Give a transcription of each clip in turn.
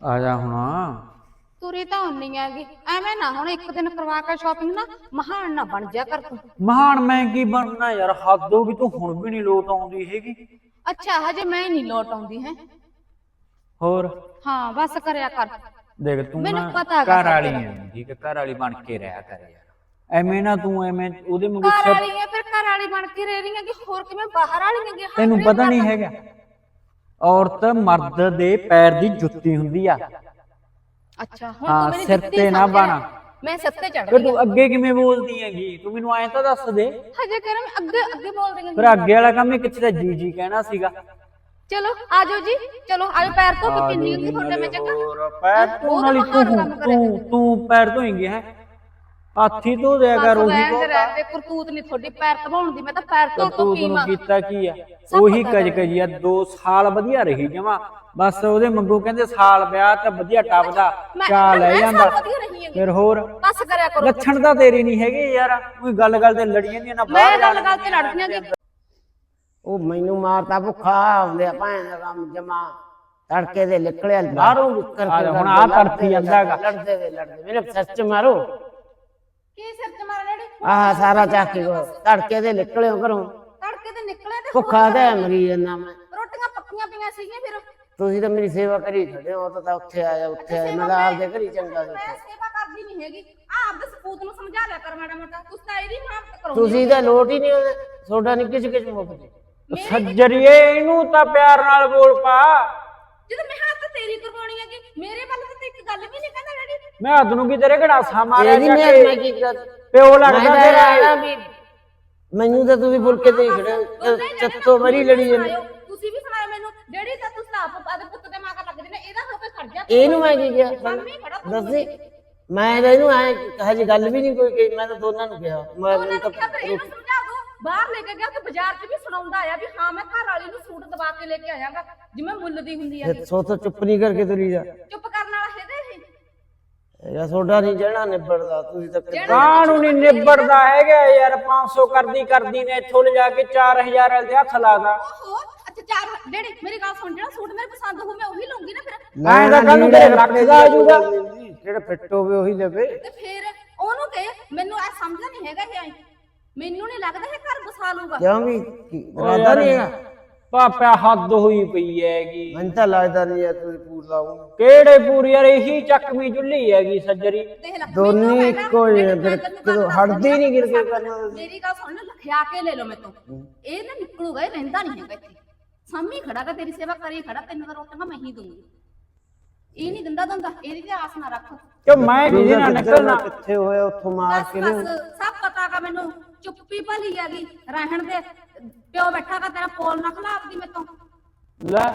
ਆ ਜਾ ਹੁਣ। ਤੁਰੀ ਤਾਂ ਹੁੰਨੀ ਹੈਗੀ। ਐਵੇਂ ਨਾ ਹੁਣ ਇੱਕ ਦਿਨ ਕਰਵਾ ਕੇ ਸ਼ਾਪਿੰਗ ਨਾ ਮਹਾਨ ਨਾ ਬਣ ਜਾ ਕਰ ਤੂੰ। ਮਹਾਨ ਮੈਂ ਕੀ ਬਣਨਾ ਯਾਰ ਹੱਦ ਹੋ ਗਈ ਤੂੰ ਹੁਣ ਵੀ ਨਹੀਂ ਲੋਟ ਆਉਂਦੀ ਹੈਗੀ। ਅੱਛਾ ਹਜੇ ਮੈਂ ਨਹੀਂ ਲੋਟ ਆਉਂਦੀ ਹੈ। ਹੋਰ? ਹਾਂ ਬਸ ਕਰਿਆ ਕਰ। ਦੇਖ ਤੂੰ ਮੈਨੂੰ ਨਾ ਪਤਾ ਹੈਗਾ ਘਰ ਵਾਲੀ। ਹੈ ਠੀਕ ਹੈ ਘਰ ਵਾਲੀ ਬਣ ਕੇ ਰਹਿਆ ਕਰ ਯਾਰ। ਐਵੇਂ ਨਾ ਤੂੰ ਐਵੇਂ ਉਹਦੇ ਮੂੰਹ ਘਰ ਵਾਲੀ ਹੈ ਫਿਰ ਘਰ ਵਾਲੀ ਬਣ ਕੇ ਰਹਿ ਰਹੀ ਹੈ ਕਿ ਹੋਰ ਕਿਵੇਂ ਬਾਹਰ ਵਾਲੀ ਹੈਗੀ ਤੈਨੂੰ ਪਤਾ ਨਹੀਂ ਹੈਗਾ। ਔਰਤ ਮਰਦ ਦੇ ਪੈਰ ਦੀ ਜੁੱਤੀ ਹੁੰਦੀ ਆ। ਅੱਛਾ ਹੁਣ ਹਾਂ, ਤੂੰ ਮੇਰੀ ਸਿਰ ਜੁੱਤੀ ਤੇ ਨਾ ਸਮਝ। ਬਣਾ। ਮੈਂ ਸਿਰ ਤੇ ਚੜ ਫਿਰ ਗਈ। ਤੂੰ ਅੱਗੇ ਕਿਵੇਂ ਬੋਲਦੀ ਹੈਗੀ? ਤੂੰ ਮੈਨੂੰ ਐਂ ਤਾਂ ਦੱਸ ਦੇ। ਹਜੇ ਮੈਂ ਅੱਗੇ ਅੱਗੇ ਬੋਲ ਰਹੀ ਫਿਰ ਅੱਗੇ ਵਾਲਾ ਕੰਮ ਹੀ ਕਿੱਥੇ ਦਾ ਜੀ ਜੀ ਕਹਿਣਾ ਸੀਗਾ। ਚਲੋ ਆਜੋ ਜੀ। ਚਲੋ ਆਜੋ ਪੈਰ ਧੋ ਕੇ ਪਿੰਨੀ ਹੁੰਦੀ ਤੁਹਾਡੇ ਮੈਂ ਹੋਰ ਪੈਰ ਤੂੰ ਕੰਮ ਕਰਿਆ ਤੂੰ ਤੂੰ ਪੈਰ ਧੋਏਂਗੀ ਹੈ? ਹਾਥੀ ਧੋ ਦਿਆ ਕਰ ਉਹੀ। ਰਹਿਣ ਦੇ ਬਹੁਤ ਰਹਿਣ ਦੇ ਕਰਤੂਤ ਨਹੀਂ ਤੁਹਾਡੀ ਪੈਰ ਧਵਾਉਣ ਦੀ ਮੈਂ ਤਾਂ ਪੈਰ ਧੋ ਕੇ ਤੂੰ ਪੀਵਾਂ ਕੀਤਾ ਕੀ ਆ? ਸਭ ਉਹੀ ਪਤਾ ਕਜ ਕਜੀ ਆ 2 ਸਾਲ ਵਧੀਆ ਰਹੀ ਜਮਾ। ਬਸ ਉਹਦੇ ਮੰਗੂ ਕਹਿੰਦੇ ਸਾਲ ਵਿਆਹ ਤਾਂ ਵਧੀਆ ਟੱਪਦਾ ਮੈਂ- ਚਾ ਲੈ ਮੈਂ ਜਾਂਦਾ। ਸਭ ਵਧੀਆ ਰਹੀ ਹੈਗੀ। ਫਿਰ ਹੋਰ? ਬਸ ਕਰਿਆ ਕਰੋ। ਲੱਛਣ ਤਾਂ ਤੇਰੀ ਨਹੀਂ ਹੈਗੇ ਯਾਰ। ਕੋਈ ਗੱਲ ਗੱਲ ਤੇ ਲੜੀਆਂ ਦੀਆਂ ਨਾ ਮੈਂ ਬਾਹਰ ਗੱਲ ਗੱਲ ਤੇ ਲੜਦੀਆਂ ਕਿ ਉਹ ਮੈਨੂੰ ਮਾਰਤਾ ਭੁੱਖਾ ਆਉਂਦੇ ਭੈਣ ਦਾ ਕੰਮ ਜਮਾ। ਤੜਕੇ ਦੇ ਨਿਕਲਿਆ ਬਾਹਰੋਂ ਨਿਕਲ ਆ ਕੇ ਜਾ, ਹੁਣ ਆਹ ਤੜਫੀ ਲੜਦੇ, ਜਾਂਦਾ ਗਾ। ਲੜਦੇ ਦੇ ਲੜਦੇ ਮੇਰੇ ਸੱਚ ਮਾਰੋ। ਕੀ ਸਿਰ ਚ ਮਾਰ ਲੈਣੇ ਆਹ ਸਾਰਾ ਚੱਕ ਕੇ ਗੋ ਤੜਕੇ ਦੇ ਨਿਕਲਿਓ ਘਰੋਂ। ਤੜਕੇ ਤੇ ਨਿਕਲੇ ਤੇ ਭੁੱਖਾ ਤੇ ਮਰੀ ਜਾਂਦਾ ਮੈਂ। ਰੋਟੀਆਂ ਪੱਕੀਆਂ ਪਈਆਂ ਸੀਗੀਆਂ ਫਿਰ। ਤੁਸੀਂ ਤਾਂ ਮੇਰੀ ਸੇਵਾ ਕਰੀ ਛੱਡੇ ਹੋ ਤਾਂ ਤਾਂ ਉੱਥੇ ਆਇਆ ਉੱਥੇ ਆਇਆ। ਮੈਂ ਤਾਂ ਆਪਦੇ ਘਰੀ ਚੰਗਾ ਸੀ ਮੈਂ ਸੇਵਾ ਕਰਦੀ ਨਹੀਂ ਹੈਗੀ। ਆ ਆਪਦੇ ਸਪੂਤ ਨੂੰ ਸਮਝਾ ਲਿਆ ਕਰ ਮਾੜਾ ਮੋਟਾ। ਤੁਸੀਂ ਤਾਂ ਇਹਦੀ ਮਾਫ ਕਰੋ ਤੁਸੀਂ ਤਾਂ ਲੋਟ ਹੀ ਨਹੀਂ ਆਉਂਦੇ ਤੁਹਾਡਾ ਨਹੀਂ ਕਿਚ ਕਿਚ ਮੁੱਕਦੀ ਸੱਜਰੀਏ ਇਹਨੂੰ ਤਾਂ ਪਿਆਰ ਨਾਲ ਬੋਲ ਪਾ। ਜਦੋਂ ਮੈਂ ਹੱਥ ਤੇਰੀ ਕਰਵਾਉਣੀ ਹੈਗੀ ਮੇਰੇ ਵੱਲ ਤਾਂ ਤੂੰ ਇੱਕ ਗੱਲ ਵੀ ਨਹੀਂ ਕਹਿੰਦਾ ਡੈਡੀ। ਮੈਂ ਹੱਥ ਨੂੰ ਕੀ ਤੇਰੇ ਘੜਾਸਾ ਮਾਰਿਆ ਜਾ ਮੈਂ ਕੇ। ਮੈਂ ਕੀ ਕਰ? ਪਿਓ ਮੈਂ ਲੱਗਦਾ ਤਾਂ ਤੇਰਾ ਆਇਆ ਵੀ ਮੈਨੂੰ ਤਾਂ ਤੁਸੀਂ ਫੁਲਕੇ ਦੇ ਖੜੇ ਚੱਤੋ ਮਰੀ ਲੜੀ ਜਾਂਦੇ। ਤੁਸੀਂ ਵੀ ਸੁਣਾਇਆ ਮੈਨੂੰ ਡੈਡੀ ਤਾਂ ਤੁਸੀਂ ਆਪ ਆਦੇ ਪੁੱਤ ਦੇ ਮਾਂ ਲੱਗਦੇ ਨੇ ਇਹਦਾ ਹੋ ਕੇ ਖੜ ਜਾ ਇਹਨੂੰ ਮੈਂ ਕੀ ਕਿਹਾ? ਤੂੰ ਦੱਸੀ ਮੈਂ ਤਾਂ ਇਹਨੂੰ ਐ ਹਜੇ ਗੱਲ ਵੀ ਨਹੀਂ ਕੋਈ ਕਹੀ ਮੈਂ ਤਾਂ ਦੋਨਾਂ ਨੂੰ ਕਿਹਾ। ਮੈਂ ਉਹਨਾਂ ਮੈਨੂੰ ਨੂੰ ਤਾਂ ਕਿਹਾ ਇਹਨੂੰ ਸਮਝਾ ਦੋ ਬਾਹਰ ਲੈ ਕੇ ਗਿਆ ਤੇ ਬਾਜ਼ਾਰ 'ਚ ਵੀ ਸੁਣਾਉਂਦਾ ਆਇਆ ਵੀ ਹਾਂ ਮੈਂ ਘਰ ਵਾਲੀ ਨੂੰ ਸੂਟ ਦਵਾ ਕੇ ਲੈ ਕੇ ਆਇਆਗਾ ਜਿਵੇਂ ਮੁੱਲ ਦੀ ਹੁੰਦੀ ਆ। ਫਿਰ ਸੋ ਤੋਂ ਚੁੱਪ ਨਹੀਂ ਕਰਕੇ ਤੁਰੀ ਜਾ। ਚੁੱਪ ਕਰਨ ਵਾਲਾ ਹੈਗਾ ਇਹ? ਯਾ ਤੁਹਾਡਾ ਨਹੀਂ ਜਣਾ ਨਿਬੜਦਾ ਤੁਸੀਂ ਤਾਂ ਨਹੀਂ ਨਿਬੜਦਾ ਹੈਗਾ ਯਾਰ 500 ਕਰਦੀ ਕਰਦੀ ਨੇ ਇੱਥੋਂ ਲਿਜਾ ਕੇ 4000 ਵਾਲੇ ਦੇ ਹੱਥ ਲਾਦਾ ਓਹੋ ਅੱਛਾ ਚਾਰ ਡੈਡੀ ਮੇਰੀ ਗੱਲ ਸੁਣ ਜਿਹੜਾ ਸੂਟ ਮੇਰੇ ਪਸੰਦ ਹੋਊ ਮੈਂ ਉਹੀ ਲਊਂਗੀ ਨਾ ਫਿਰ। ਐਂ ਤਾਂ ਕੱਲ ਨੂੰ ਤੇਰੇ ਲੱਖ ਦਾ ਆ ਜਾਊਗਾ। ਜਿਹੜਾ ਫਿੱਟ ਹੋਵੇ ਉਹੀ ਲਵੇ। ਤੇ ਫਿਰ ਉਹਨੂੰ ਕਹੇ ਮੈਨੂੰ ਐ ਸਮਝ ਨਹੀਂ ਹੈਗਾ ਇਹ ਐਂ। ਮੈਨੂੰ ਨਹੀਂ ਲੱਗਦਾ ਇਹ ਘਰ ਬਸਾ ਲੂਗਾ। ਕਿਉਂ ਵੀ? ਕੀ ਇਰਾਦਾ ਨਹੀਂ ਹੈਗਾ ਪਾਪਾ ਹੱਦ ਹੋਈ ਪਈ ਹੈਗੀ। ਮੈਨੂੰ ਤਾਂ ਲੱਗਦਾ ਨਹੀਂ ਯਾਰ ਤੁਸੀਂ ਪੂਰ ਲਾਉਂਗੇ ਕਿਹੜੇ ਪੂਰੀ ਯਾਰ ਇਹੀ ਚੱਕਵੀਂ ਚੁੱਲੀ ਹੈਗੀ ਸੱਜਰੀ। ਦੇਖ ਲੈ ਦੋਨੇ ਮੈਨੂੰ ਇੱਕੋ ਜਿਹੇ ਫਿਰ ਹਟਦੇ ਹੀ ਨਹੀਂ ਗਿਰ ਕੇ। ਕਰਨਾ ਮੇਰੀ ਗੱਲ ਸੁਣ ਲੈ ਲਖਿਆ ਕੇ ਲੈ ਲਓ ਮੈਥੋਂ। ਇਹ ਨਾ ਨਿਕਲੂਗਾ ਇਹ ਰਹਿੰਦਾ ਨਹੀਂ ਹੈਗਾ ਇੱਥੇ। ਸਾਮੀ ਖੜਾਗਾ ਤੇਰੀ ਸੇਵਾ ਕਰੀ ਖੜਾ ਤੈਨੂੰ ਤਾਂ ਰੋਟੀਆਂ ਮੈਂ ਹੀ ਦੂੰਗੀ ਇਹ ਨਹੀਂ ਦਿੰਦਾ ਦੰਦਾ ਇਹਦੀ ਤੇ ਆਸ ਨਾ ਰੱਖ। ਕਿ ਮੈਂ ਕਿਹਦੇ ਨਾਲ ਨਿਕਲਣਾ? ਕਿੱਥੇ ਹੋਇਆ ਉੱਥੋਂ ਮਾਰ ਬਸ ਕੇ ਬਸ। ਸਭ ਪਤਾਗਾ ਮੈਨੂੰ ਚੁੱਪੀ ਭਲੀ ਹੈਗੀ ਰਹਿਣ ਦੇ। ਪਿਓ ਬੈਠਾਗਾ ਤੇਰਾ ਪੋਲ ਨਾ ਖਲਾਪਦੀ ਮੈਥੋਂ ਲੈ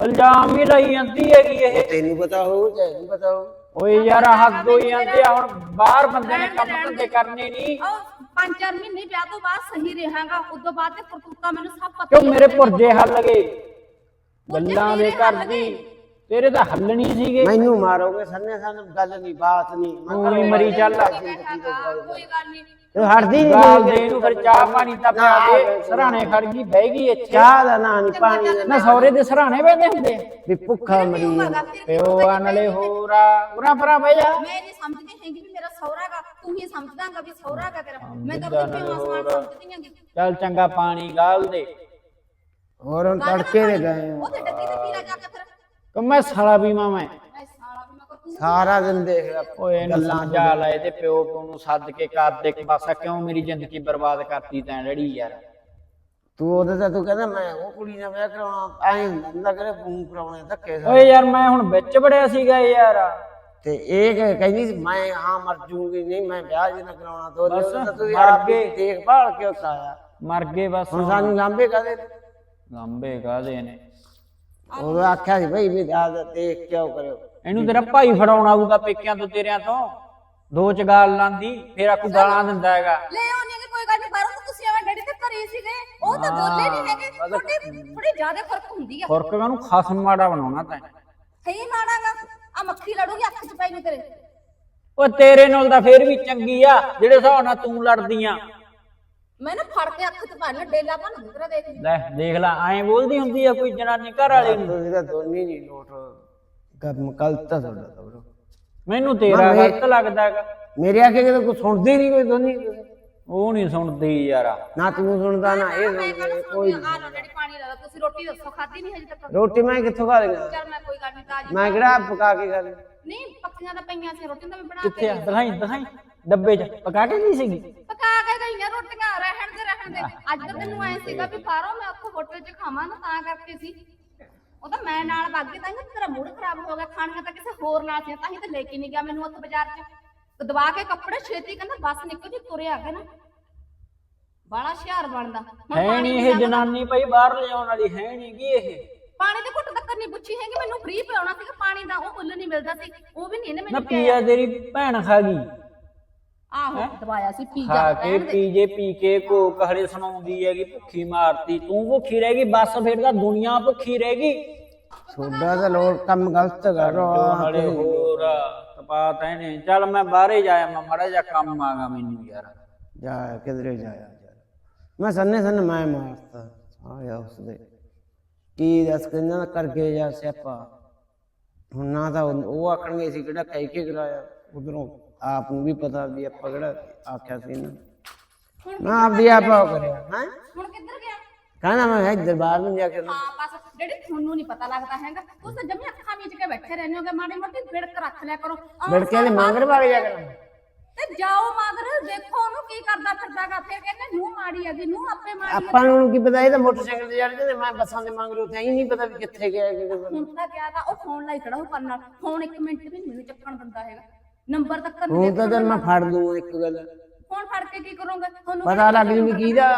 ਇਲਜ਼ਾਮ ਹੀ ਲਈ ਜਾਂਦੀ ਹੈਗੀ ਇਹ। ਤੈਨੂੰ ਪਤਾ ਹੋਊ ਚਾਹੇ ਨਹੀਂ ਪਤਾ ਹੋਊ ਓਏ ਯਾਰ ਹੱਦ ਹੋਈ ਜਾਂਦੀ ਆ ਹੁਣ ਬਾਹਰ ਬੰਦੇ ਨੇ ਕੰਮ ਧੰਦੇ ਕਰਨੇ ਨਹੀਂ ਉਹ ਪੰਜ ਚਾਰ ਮਹੀਨੇ ਵਿਆਹ ਤੋਂ ਬਾਅਦ ਸਹੀ ਰਹਾਂਗਾ ਉਸ ਤੋਂ ਬਾਅਦ ਤੇ ਕਰਤੂਤਾ ਮੈਨੂੰ ਸਭ ਪਤਾ ਕਿਉਂ ਮੇਰੇ। ਪੁਰਜੇ ਹੱਲ ਗਏ? ਪੁਰਜੇ ਗੱਲਾਂ ਦੇ ਕਰਦੀ। ਤੇਰੇ ਤਾਂ ਹੱਲ ਨਹੀਂ ਸੀਗੇ। ਮੈਨੂੰ ਮਾਰੋਗੇ ਸੰਨੇ ਸੰਨ ਗੱਲ ਨਹੀਂ ਬਾਤ ਨਹੀਂ। ਮੈਂ ਤੂੰ ਹੀ ਮਰੀ ਚੱਲ। ਬੈਠਾਗਾ, ਕੋਈ ਗੱਲ ਨਹੀਂ। ਤੂੰ ਹਟਦੀ ਨਹੀਂ ਗਾਲ ਦੇ ਨੂੰ ਫਿਰ ਚਾਹ ਪਾਣੀ ਤਾਂ ਪਿਆ ਦੇ। ਸਰਾਣੇ ਖੜ ਗਈ ਬਹਿ ਗਈ ਇੱਥੇ। ਚਾਹ ਦਾ ਨਾਂ ਨਹੀਂ ਪਾਣੀ ਦਾ ਨਾ ਸੌਰੇ ਦੇ ਸਰਾਣੇ ਬਹਿੰਦੇ ਹੁੰਦੇ। ਵੀ ਭੁੱਖਾ ਮਰੀ ਪਿਓ ਆ ਨਾਲੇ ਹੋਰਾ। ਉਰਾ ਪਰਾ ਬਹਿ ਜਾ। ਮੈਂ ਨਹੀਂ ਸਮਝਦੀ ਹੈਗੀ ਵੀ ਮੇਰਾ ਸਹੁਰਾਗਾ ਤੂੰ ਹੀ ਸਮਝਦਾਗਾ ਵੀ ਸਹੁਰਾਗਾ ਤੇਰਾ। ਮੈਂ ਤਾਂ ਪਿਓ ਆਸਮਾਨ ਸਮਝਦੀ ਹੈਗੀ। ਚੱਲ ਚੰਗਾ ਪਾਣੀ ਗਾਲ ਦੇ। ਹੋਰ ਹੁਣ ਤੜਕੇ ਦੇ ਗਏ। ਉਹ ਤੇ ਡੱਕੀ ਤੇ ਪੀਲਾ ਜਾ ਕੇ ਫਿਰ ਕਿ ਮੈਂ ਸਾਲਾ ਬੀਮਾ ਮੈਂ। ਕੋ ਸਾਰਾ ਦਿਨ ਦੇਖ ਓਏ ਇਹਨੂੰ ਸਮਝਾ ਲੈ ਤੇ ਪਿਓ ਪਿਓ ਨੂੰ ਸੱਦ ਕੇ ਕਰ ਦੇ ਇੱਕ ਪਾਸਾ ਕਿਉਂ ਮੇਰੀ ਜ਼ਿੰਦਗੀ ਬਰਬਾਦ ਕਰਤੀ ਤੈਂ ਡੜੀ ਯਾਰ? ਤੂੰ ਉਹਦੇ ਤਾਂ ਤੂੰ ਕਹਿੰਦਾ ਮੈਂ ਉਹ ਕੁੜੀ ਨਾਲ ਵਿਆਹ ਕਰਾਉਣਾ ਐਂ ਹੁੰਦਾ ਕਰੇ ਫੋਨ ਕਰਾਉਣੇ ਧੱਕੇ ਨਾਲ। ਓਏ ਯਾਰ ਮੈਂ ਹੁਣ ਵਿੱਚ ਵੜਿਆ ਸੀਗਾ ਯਾਰ। ਤੇ ਇਹ ਕਹਿ- ਕਹਿੰਦੀ ਸੀ, ਮੈਂ ਹਾਂ ਮਰ ਜੂਗੀ ਨਹੀਂ ਮੈਂ ਵਿਆਹ ਜੀ ਨਾ ਕਰਾਉਣਾ ਤੋ ਬਸ, ਤਾਂ ਤੂੰ ਮਰ ਆਪ ਗਏ। ਦੇਖਭਾਲ ਕੇ ਉਤਾਇਆ ਮਰ ਗਏ ਬਸ ਹੁਣ ਸਾਨੂੰ ਲਾਂਬੇ ਕਾਦੇ ਲੰਬੇ ਕਾਦੇ ਨੇ? ਉਹ ਆਖਿਆ ਸੀ ਭਾਈ ਵੀ ਆ ਦੇਖ ਕਿਉਂ ਕਰਿਓ? ਇਹਨੂੰ ਤੇਰਾ ਭਾਈ ਫੜਾਉਣ ਆਊਗਾ ਪੇਕਿਆਂ ਤੋਂ ਤੇਰਿਆਂ ਤੋਂ। ਦੋ ਚ ਗਾਲ ਲਾਂਦੀ ਫੇਰ ਆਕੂ ਗਾਲਾਂ ਦਿੰਦਾ ਹੈਗਾ। ਲੈ ਕਿ ਕੋਈ ਗੱਲ ਨਹੀਂ ਬਾਹਰੋਂ ਤਾਂ ਤੁਸੀਂ ਆਵੇਂ ਡੈਡੀ ਤੇ ਘਰੇ ਹੀ ਸੀਗੇ। ਉਹ ਤਾਂ ਬੋਲੇ ਨਹੀਂ ਹੈਗੇ। ਥੋੜੀ ਥੋੜੀ ਜ਼ਿਆਦਾ ਫ਼ਰਕ ਹੁੰਦੀ ਆ। ਫੁਰਕ ਨੂੰ ਖਸਮ ਮਾੜਾ ਬਣਾਉਣਾ ਤੈਂ। ਹੈ ਹੀ ਮਾੜਾਗਾ ਆ ਮੱਖੀ ਲੜੂਗੀ ਅੱਖ ਚ ਪੈ ਨੂੰ ਤੇਰੇ। ਓ ਤੇਰੇ ਨਾਲ ਤਾਂ ਫੇਰ ਵੀ ਚੰਗੀ ਆ। ਜਿਹੜੇ ਹਿਸਾਬ ਨਾਲ ਤੂੰ ਲੜਦੀ ਆ। ਮੈਨੂੰ ਫੜ ਕੇ ਅੱਖ ਚ ਪਾ ਲੈ ਡੇਲਾ ਭੰਨ ਦੂੰ ਤੇਰਾ ਦੇਖ ਲਈ। ਲੈ ਦੇਖ ਲੈ ਐਂ ਬੋਲਦੀ ਹੁੰਦੀ ਆ ਕੋਈ ਜਨਾਨੀ ਘਰ ਵਾਲੇ ਨੂੰ ਤੁਸੀਂ ਤਾਂ ਦੋਨੇ ਨਹੀਂ ਲੋਟ ਕੰਮ ਗਲਤ ਤਾਂ ਤੁਹਾਡਾ ਤਾਂ bro। ਮੈਨੂੰ ਤੇਰਾ ਮੈਂ- ਗਲਤ ਲੱਗਦਾ ਹੈਗਾ। ਮੇਰੇ ਆਖੇ ਕਿ ਕੋਈ ਸੁਣਦੇ ਨਹੀਂ ਕੋਈ ਦੋਨੀ। ਉਹ ਨਹੀਂ ਸੁਣਦੀ ਯਾਰ। ਨਾ ਤੂੰ ਸੁਣਦਾ ਨਾ ਇਹ ਮੈਂ ਸੁਣਦਾ ਕਹਿੰਦਾ ਕੋਈ ਆ ਲਓ ਡੈਡੀ ਪਾਣੀ ਲਾ ਲਓ ਤੁਸੀਂ ਰੋਟੀ ਦੱਸੋ ਖਾਧੀ ਨਹੀਂ ਹਜੇ ਤੱਕ? ਰੋਟੀ ਮੈਂ ਕਿੱਥੋਂ ਖਾ ਲੇਗਾ ਚੱਲ ਮੈਂ ਕੋਈ ਗੱਲ ਨਹੀਂ ਤਾਜੀ ਮੈਂ ਕਿਹੜਾ ਪਕਾ ਕੇ ਖਾ ਲਈ ਨਹੀਂ ਪੱਕੀਆਂ ਤਾਂ ਪਈਆਂ ਸੀ ਰੋਟੀਆਂ ਤਾਂ ਮੈਂ ਬਣਾ ਕਿੱਥੇ ਕੇ ਆ ਦਿਖਾਈ ਦਿਖਾਈ। ਡੱਬੇ 'ਚ। ਪਕਾ ਕੇ ਨਹੀਂ ਸੀਗੀ? ਪਕਾ ਕੇ ਗਈਆਂ ਰੋਟੀਆਂ ਰਹਿਣ ਦੇ ਰਹਿਣ ਦੇ। ਅੱਜ ਤਾਂ ਤੈਨੂੰ ਐ ਸੀਗਾ ਵੀ ਬਾਹਰੋਂ ਮੈਂ ਉੱਥੇ ਹੋਟਲ 'ਚ ਖਾਵਾਂ ਨਾ ਤਾਂ ਕਰਕੇ ਸੀ। ਉਹ ਤਾਂ ਮੈਂ ਨਾਲ ਵਗ ਗਈ ਤਾਂ ਹੀ ਤੇਰਾ ਮੂਡ ਖਰਾਬ ਹੋ ਗਿਆ। ਖਾਣੀਆਂ ਤਾਂ ਕਿਸੇ ਹੋਰ ਨਾਲ ਸੀ ਤਾਂ ਹੀ ਤਾਂ ਲੈ ਕੇ ਨਹੀਂ ਗਿਆ ਮੈਨੂੰ ਉੱਥੇ ਬਾਜ਼ਾਰ 'ਚ। ਦਵਾ ਕੇ ਕੱਪੜੇ ਛੇਤੀ ਕਹਿੰਦਾ ਬੱਸ ਨਿਕਲ ਜੀ ਤੁਰਿਆ ਗਿਆ ਨਾ। ਬਾਲਾ ਹੁਸ਼ਿਆਰ ਬਣਦਾ। ਹੁਣ ਹੈ ਪਾਣੀ ਨਹੀਂ ਇਹ। ਜਨਾਨੀ ਭਾਈ ਬਾਹਰ ਲਿਆਉਣ ਵਾਲੀ ਹੈ ਨਹੀਂ ਕੀ ਇਹ। ਪਾਣੀ ਦੇ ਘੁੱਟ ਤੱਕ ਨਹੀਂ ਪੁੱਛੀ ਹੈਗੀ ਮੈਨੂੰ ਫ੍ਰੀ ਪਿਆਉਣਾ ਸੀਗਾ ਪਾਣੀ ਦਾ ਉਹ ਮੁੱਲ ਨਹੀਂ ਮਿਲਦਾ ਸੀ। ਉਹ ਵੀ ਨਹੀਂ ਇਹਨੇ ਨਾ ਮੈਨੂੰ ਪਿਆਇਆ ਪੀਆ ਤੇਰੀ ਭੈਣ ਖਾ ਗਈ। ਆਹੋ ਦਵਾਇਆ ਸੀ ਪੀ ਜਾ ਖਾ ਕੇ ਰਹਿਣ ਦੇ। ਪੀ ਜੇ ਪੀ ਕੇ ਕੋ ਕਹੜੇ ਸੁਣਾਉਂਦੀ ਹੈਗੀ ਭੁੱਖੀ ਮਾਰਤੀ। ਤੂੰ ਭੁੱਖੀ ਰਹੇਗੀ ਬਸ ਫਿਰ ਤਾਂ ਦੁਨੀਆ ਭੁੱਖੀ ਰਹੇਗੀ ਤੁਹਾਡਾ ਤਾਂ ਲੋੜ ਕੰਮ ਗਲਤ ਕਰ ਜੋ ਨਾਲੇ ਹੋਰ ਤਪਾ ਤੈਨੇ ਚੱਲ ਮੈਂ ਬਾਹਰੇ ਜਾਇਆ ਮੈਂ ਮੜਾ ਜਾ ਕੰਮ ਆਗਾ ਮੈਨੂੰ ਯਾਰ। ਜਾ ਕਿਧਰੇ ਜਾਇਆ ਮੈਂ ਸੰਨੇ ਸੰਨ ਮੈਂ ਮਾਰਤਾ ਆਇਆ ਉਸਦੇ। ਕੀ ਦੱਸ ਕਹਿੰਦਾ ਕਰਕੇ ਜਾ ਸਿਆਪਾ। ਹੁਣ ਨਾ ਤਾਂ ਉਹ ਉਹ ਆਖਣਗੇ ਸੀ ਕਿਹੜਾ ਕਹਿ ਕੇ ਕਰਾਇਆ ਉਧਰੋਂ ਆਪ ਨੂੰ ਵੀ ਪਤਾ ਵੀ ਆਪਾਂ ਕਿਹੜਾ ਆਖਿਆ ਸੀ ਨਾ। ਹੁਣ ਮੈਂ ਆਪਦੀ ਆਪ ਕਰਿਆ। ਹੈ? ਹੁਣ ਕਿੱਧਰ ਗਿਆ? ਕਹਿੰਦਾ ਮੈਂ ਇੱਧਰ ਬਾਹਰ ਨੂੰ ਜਾ ਕੇ ਹਾਂ ਬਸ। ਜਿਹੜੇ ਤੁਹਾਨੂੰ ਨਹੀਂ ਪਤਾ ਲੱਗਦਾ ਹੈਗਾ ਤੁਸੀਂ ਜਮੀ ਅੱਖਾਂ ਮੀਚ ਕੇ ਬੈਠੇ ਰਹਿੰਦੇ ਹੋਗੇ। ਮਾੜੀ ਮੋਟੀ ਵਿੜਕ ਰੱਖ ਲਿਆ ਕਰੋ। ਲੜਕੇ ਦੇ ਮੰਗਰ ਭਾਗ ਜਾ ਕਰ ਤੇ ਜਾਓ ਮਗਰ ਦੇਖੋ ਉਹਨੂੰ ਕੀ ਕਰਦਾ ਫਿਰਦਾਗਾ ਫਿਰ ਕਹਿੰਦੇ ਨੂੰ ਮਾੜੀ ਹੈਗੀ ਨੂੰ ਆਪੇ ਮਾੜੀ ਹੈਗੀ। ਆਪਾਂ ਨੂੰ ਕੀ ਪਤਾ ਇਹ ਤਾਂ ਮੋਟਰਸਾਈਕਲ ਤੇ ਚੜ ਜਾਂਦੇ ਮੈਂ ਬੱਸਾਂ ਦੇ ਮੰਗ ਉੱਥੇ ਹੀ ਨਹੀਂ ਪਤਾ ਵੀ ਕਿੱਥੇ ਗਿਆ ਕਿ ਹੁਣ ਤਾਂ ਗਿਆ ਤਾਂ ਉਹ ਫੋਨ ਲਾਈ ਖੜਾ ਉਹ ਕਰਨ ਨਾਲ। ਫੋਨ ਇੱਕ ਮਿੰਟ ਵੀ ਨੀ ਮੈਨੂੰ ਚੱਕਣ ਦਿੰਦਾ ਹੈਗਾ। ਨੰਬਰ ਤੱਕ ਨਹੀਂ ਹੁਣ ਤਾਂ ਮੈਂ ਫੜ ਦੂੰ ਇੱਕ ਗੱਲ। ਫੋਨ ਫੜ ਕੇ ਕੀ ਕਰੋਗੇ? ਤੁਹਾਨੂੰ ਪਤਾ ਲੱਗ ਜੂ ਵੀ ਕਿਹਦਾ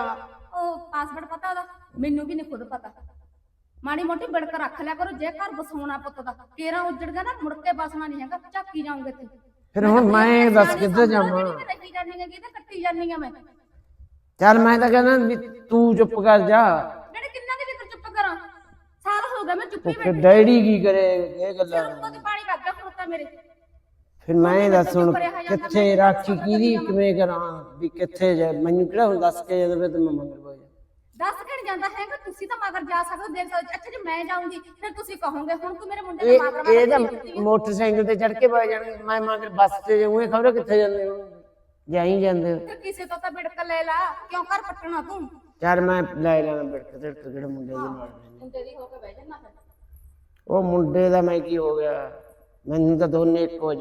ਉਹ ਪਾਸਵਰਡ ਪਤਾ ਉਹਦਾ? ਮੈਨੂੰ ਵੀ ਨਹੀਂ ਖੁਦ ਪਤਾ। ਮਾੜੀ ਮੋਟੀ ਬਿੜਕ ਰੱਖ ਲਿਆ ਕਰੋ ਜੇ ਘਰ ਬਸਾਉਣਾ ਪੁੱਤ ਦਾ। ਕੇਰਾ ਉੱਜੜ ਗਿਆ ਨਾ ਮੁੜ ਕੇ ਬਸਣਾ ਨਹੀਂ ਹੈਗਾ ਝਾਕੀ ਜਾਉਂਗੇ ਤੇ ਫਿਰ ਹੁਣ ਮੈਂ ਦੱਸ ਕਿੱਧਰ ਜਾਵਾਂ? ਰਹੀ ਜਾਨੀ ਹੈ ਕਿਤੇ ਕੱਟੀ ਜਾਨੀ ਆ ਮੈਂ। ਚੱਲ ਮੈਂ ਤਾਂ ਕਹਿੰਦਾ ਵੀ ਤੂੰ ਚੁੱਪ ਕਰ ਜਾ। ਜਿਹੜੇ ਕਿੰਨਾ ਕਿ ਚਿਰ ਚੁੱਪ ਕਰਾਂ? ਸਾਲ ਹੋ ਗਿਆ ਮੈਂ ਚੁੱਪੀ ਕਿ ਡੈਡੀ ਕੀ ਕਰੇ ਇਹ ਗੱਲਾਂ। ਦੀ ਪਾਣੀ ਲੱਗ ਗਿਆ ਮੇਰੇ। ਫਿਰ ਮੈਂ ਦੱਸ ਹੁਣ ਕਿੱਥੇ ਰਾਖੀ ਕਿਹਦੀ ਕਿਵੇਂ ਕਰਾਂ ਵੀ ਕਿੱਥੇ ਜਾ ਮੈਨੂੰ ਕਿਹੜਾ ਹੁਣ ਦੱਸ ਕੇ ਜਦੋਂ ਤੇ ਮੈਂ ਮੰਗਰ ਪਾ ਦੱਸ ਕਿਣ ਜਾਂਦਾ ਹੈਗਾ ਤੁਸੀਂ ਤਾਂ ਮਗਰ ਜਾ ਸਕਦੇ ਹੋ ਦੇਖ ਸਕਦੇ ਹੋ। ਅੱਛਾ ਜੇ ਮੈਂ ਜਾਊਂਗੀ ਫਿਰ ਤੁਸੀਂ ਕਹੋਗੇ ਹੁਣ ਤੂੰ ਮੇਰੇ ਮੁੰਡੇ ਦੇ ਮਗਰ ਇਹ ਤਾਂ ਮੋਟਰਸਾਈਕਲ ਤੇ ਚੜ ਕੇ ਪਾ ਜਾਣਗੇ ਮੈਂ ਮੰਗਰ ਬੱਸ ਤੇ ਜਾਊਂਗੇ ਖਬਰ ਕਿੱਥੇ ਜਾਂਦੇ ਹੋ? ਜਾਈ ਜਾਂਦੇ ਹੋ। ਫਿਰ ਕਿਸੇ ਤੋਂ ਤਾਂ ਬਿੜਕ ਲੈ ਲਾ ਕਿਉਂ ਕਰ ਪੱਟਣਾ ਤੂੰ? ਚੱਲ ਮੈਂ ਲੈ ਲੈਣਾ ਬਿੜਕ ਤੇ ਕਿਹੜੇ ਮੁੰਡੇ ਦੇ ਨਾਲ ਮੁੰਡੇ ਦੀ ਹੋ ਕੇ ਬਹਿ ਜਾਣਾ ਫਿਰ। ਉਹ ਮੁੰਡੇ ਦਾ ਮੈਂ ਕੀ ਹੋ ਗਿਆ ਮੈਨੂੰ ਤਾਂ ਦੋਨੇ ਇੱਕ ਹੋ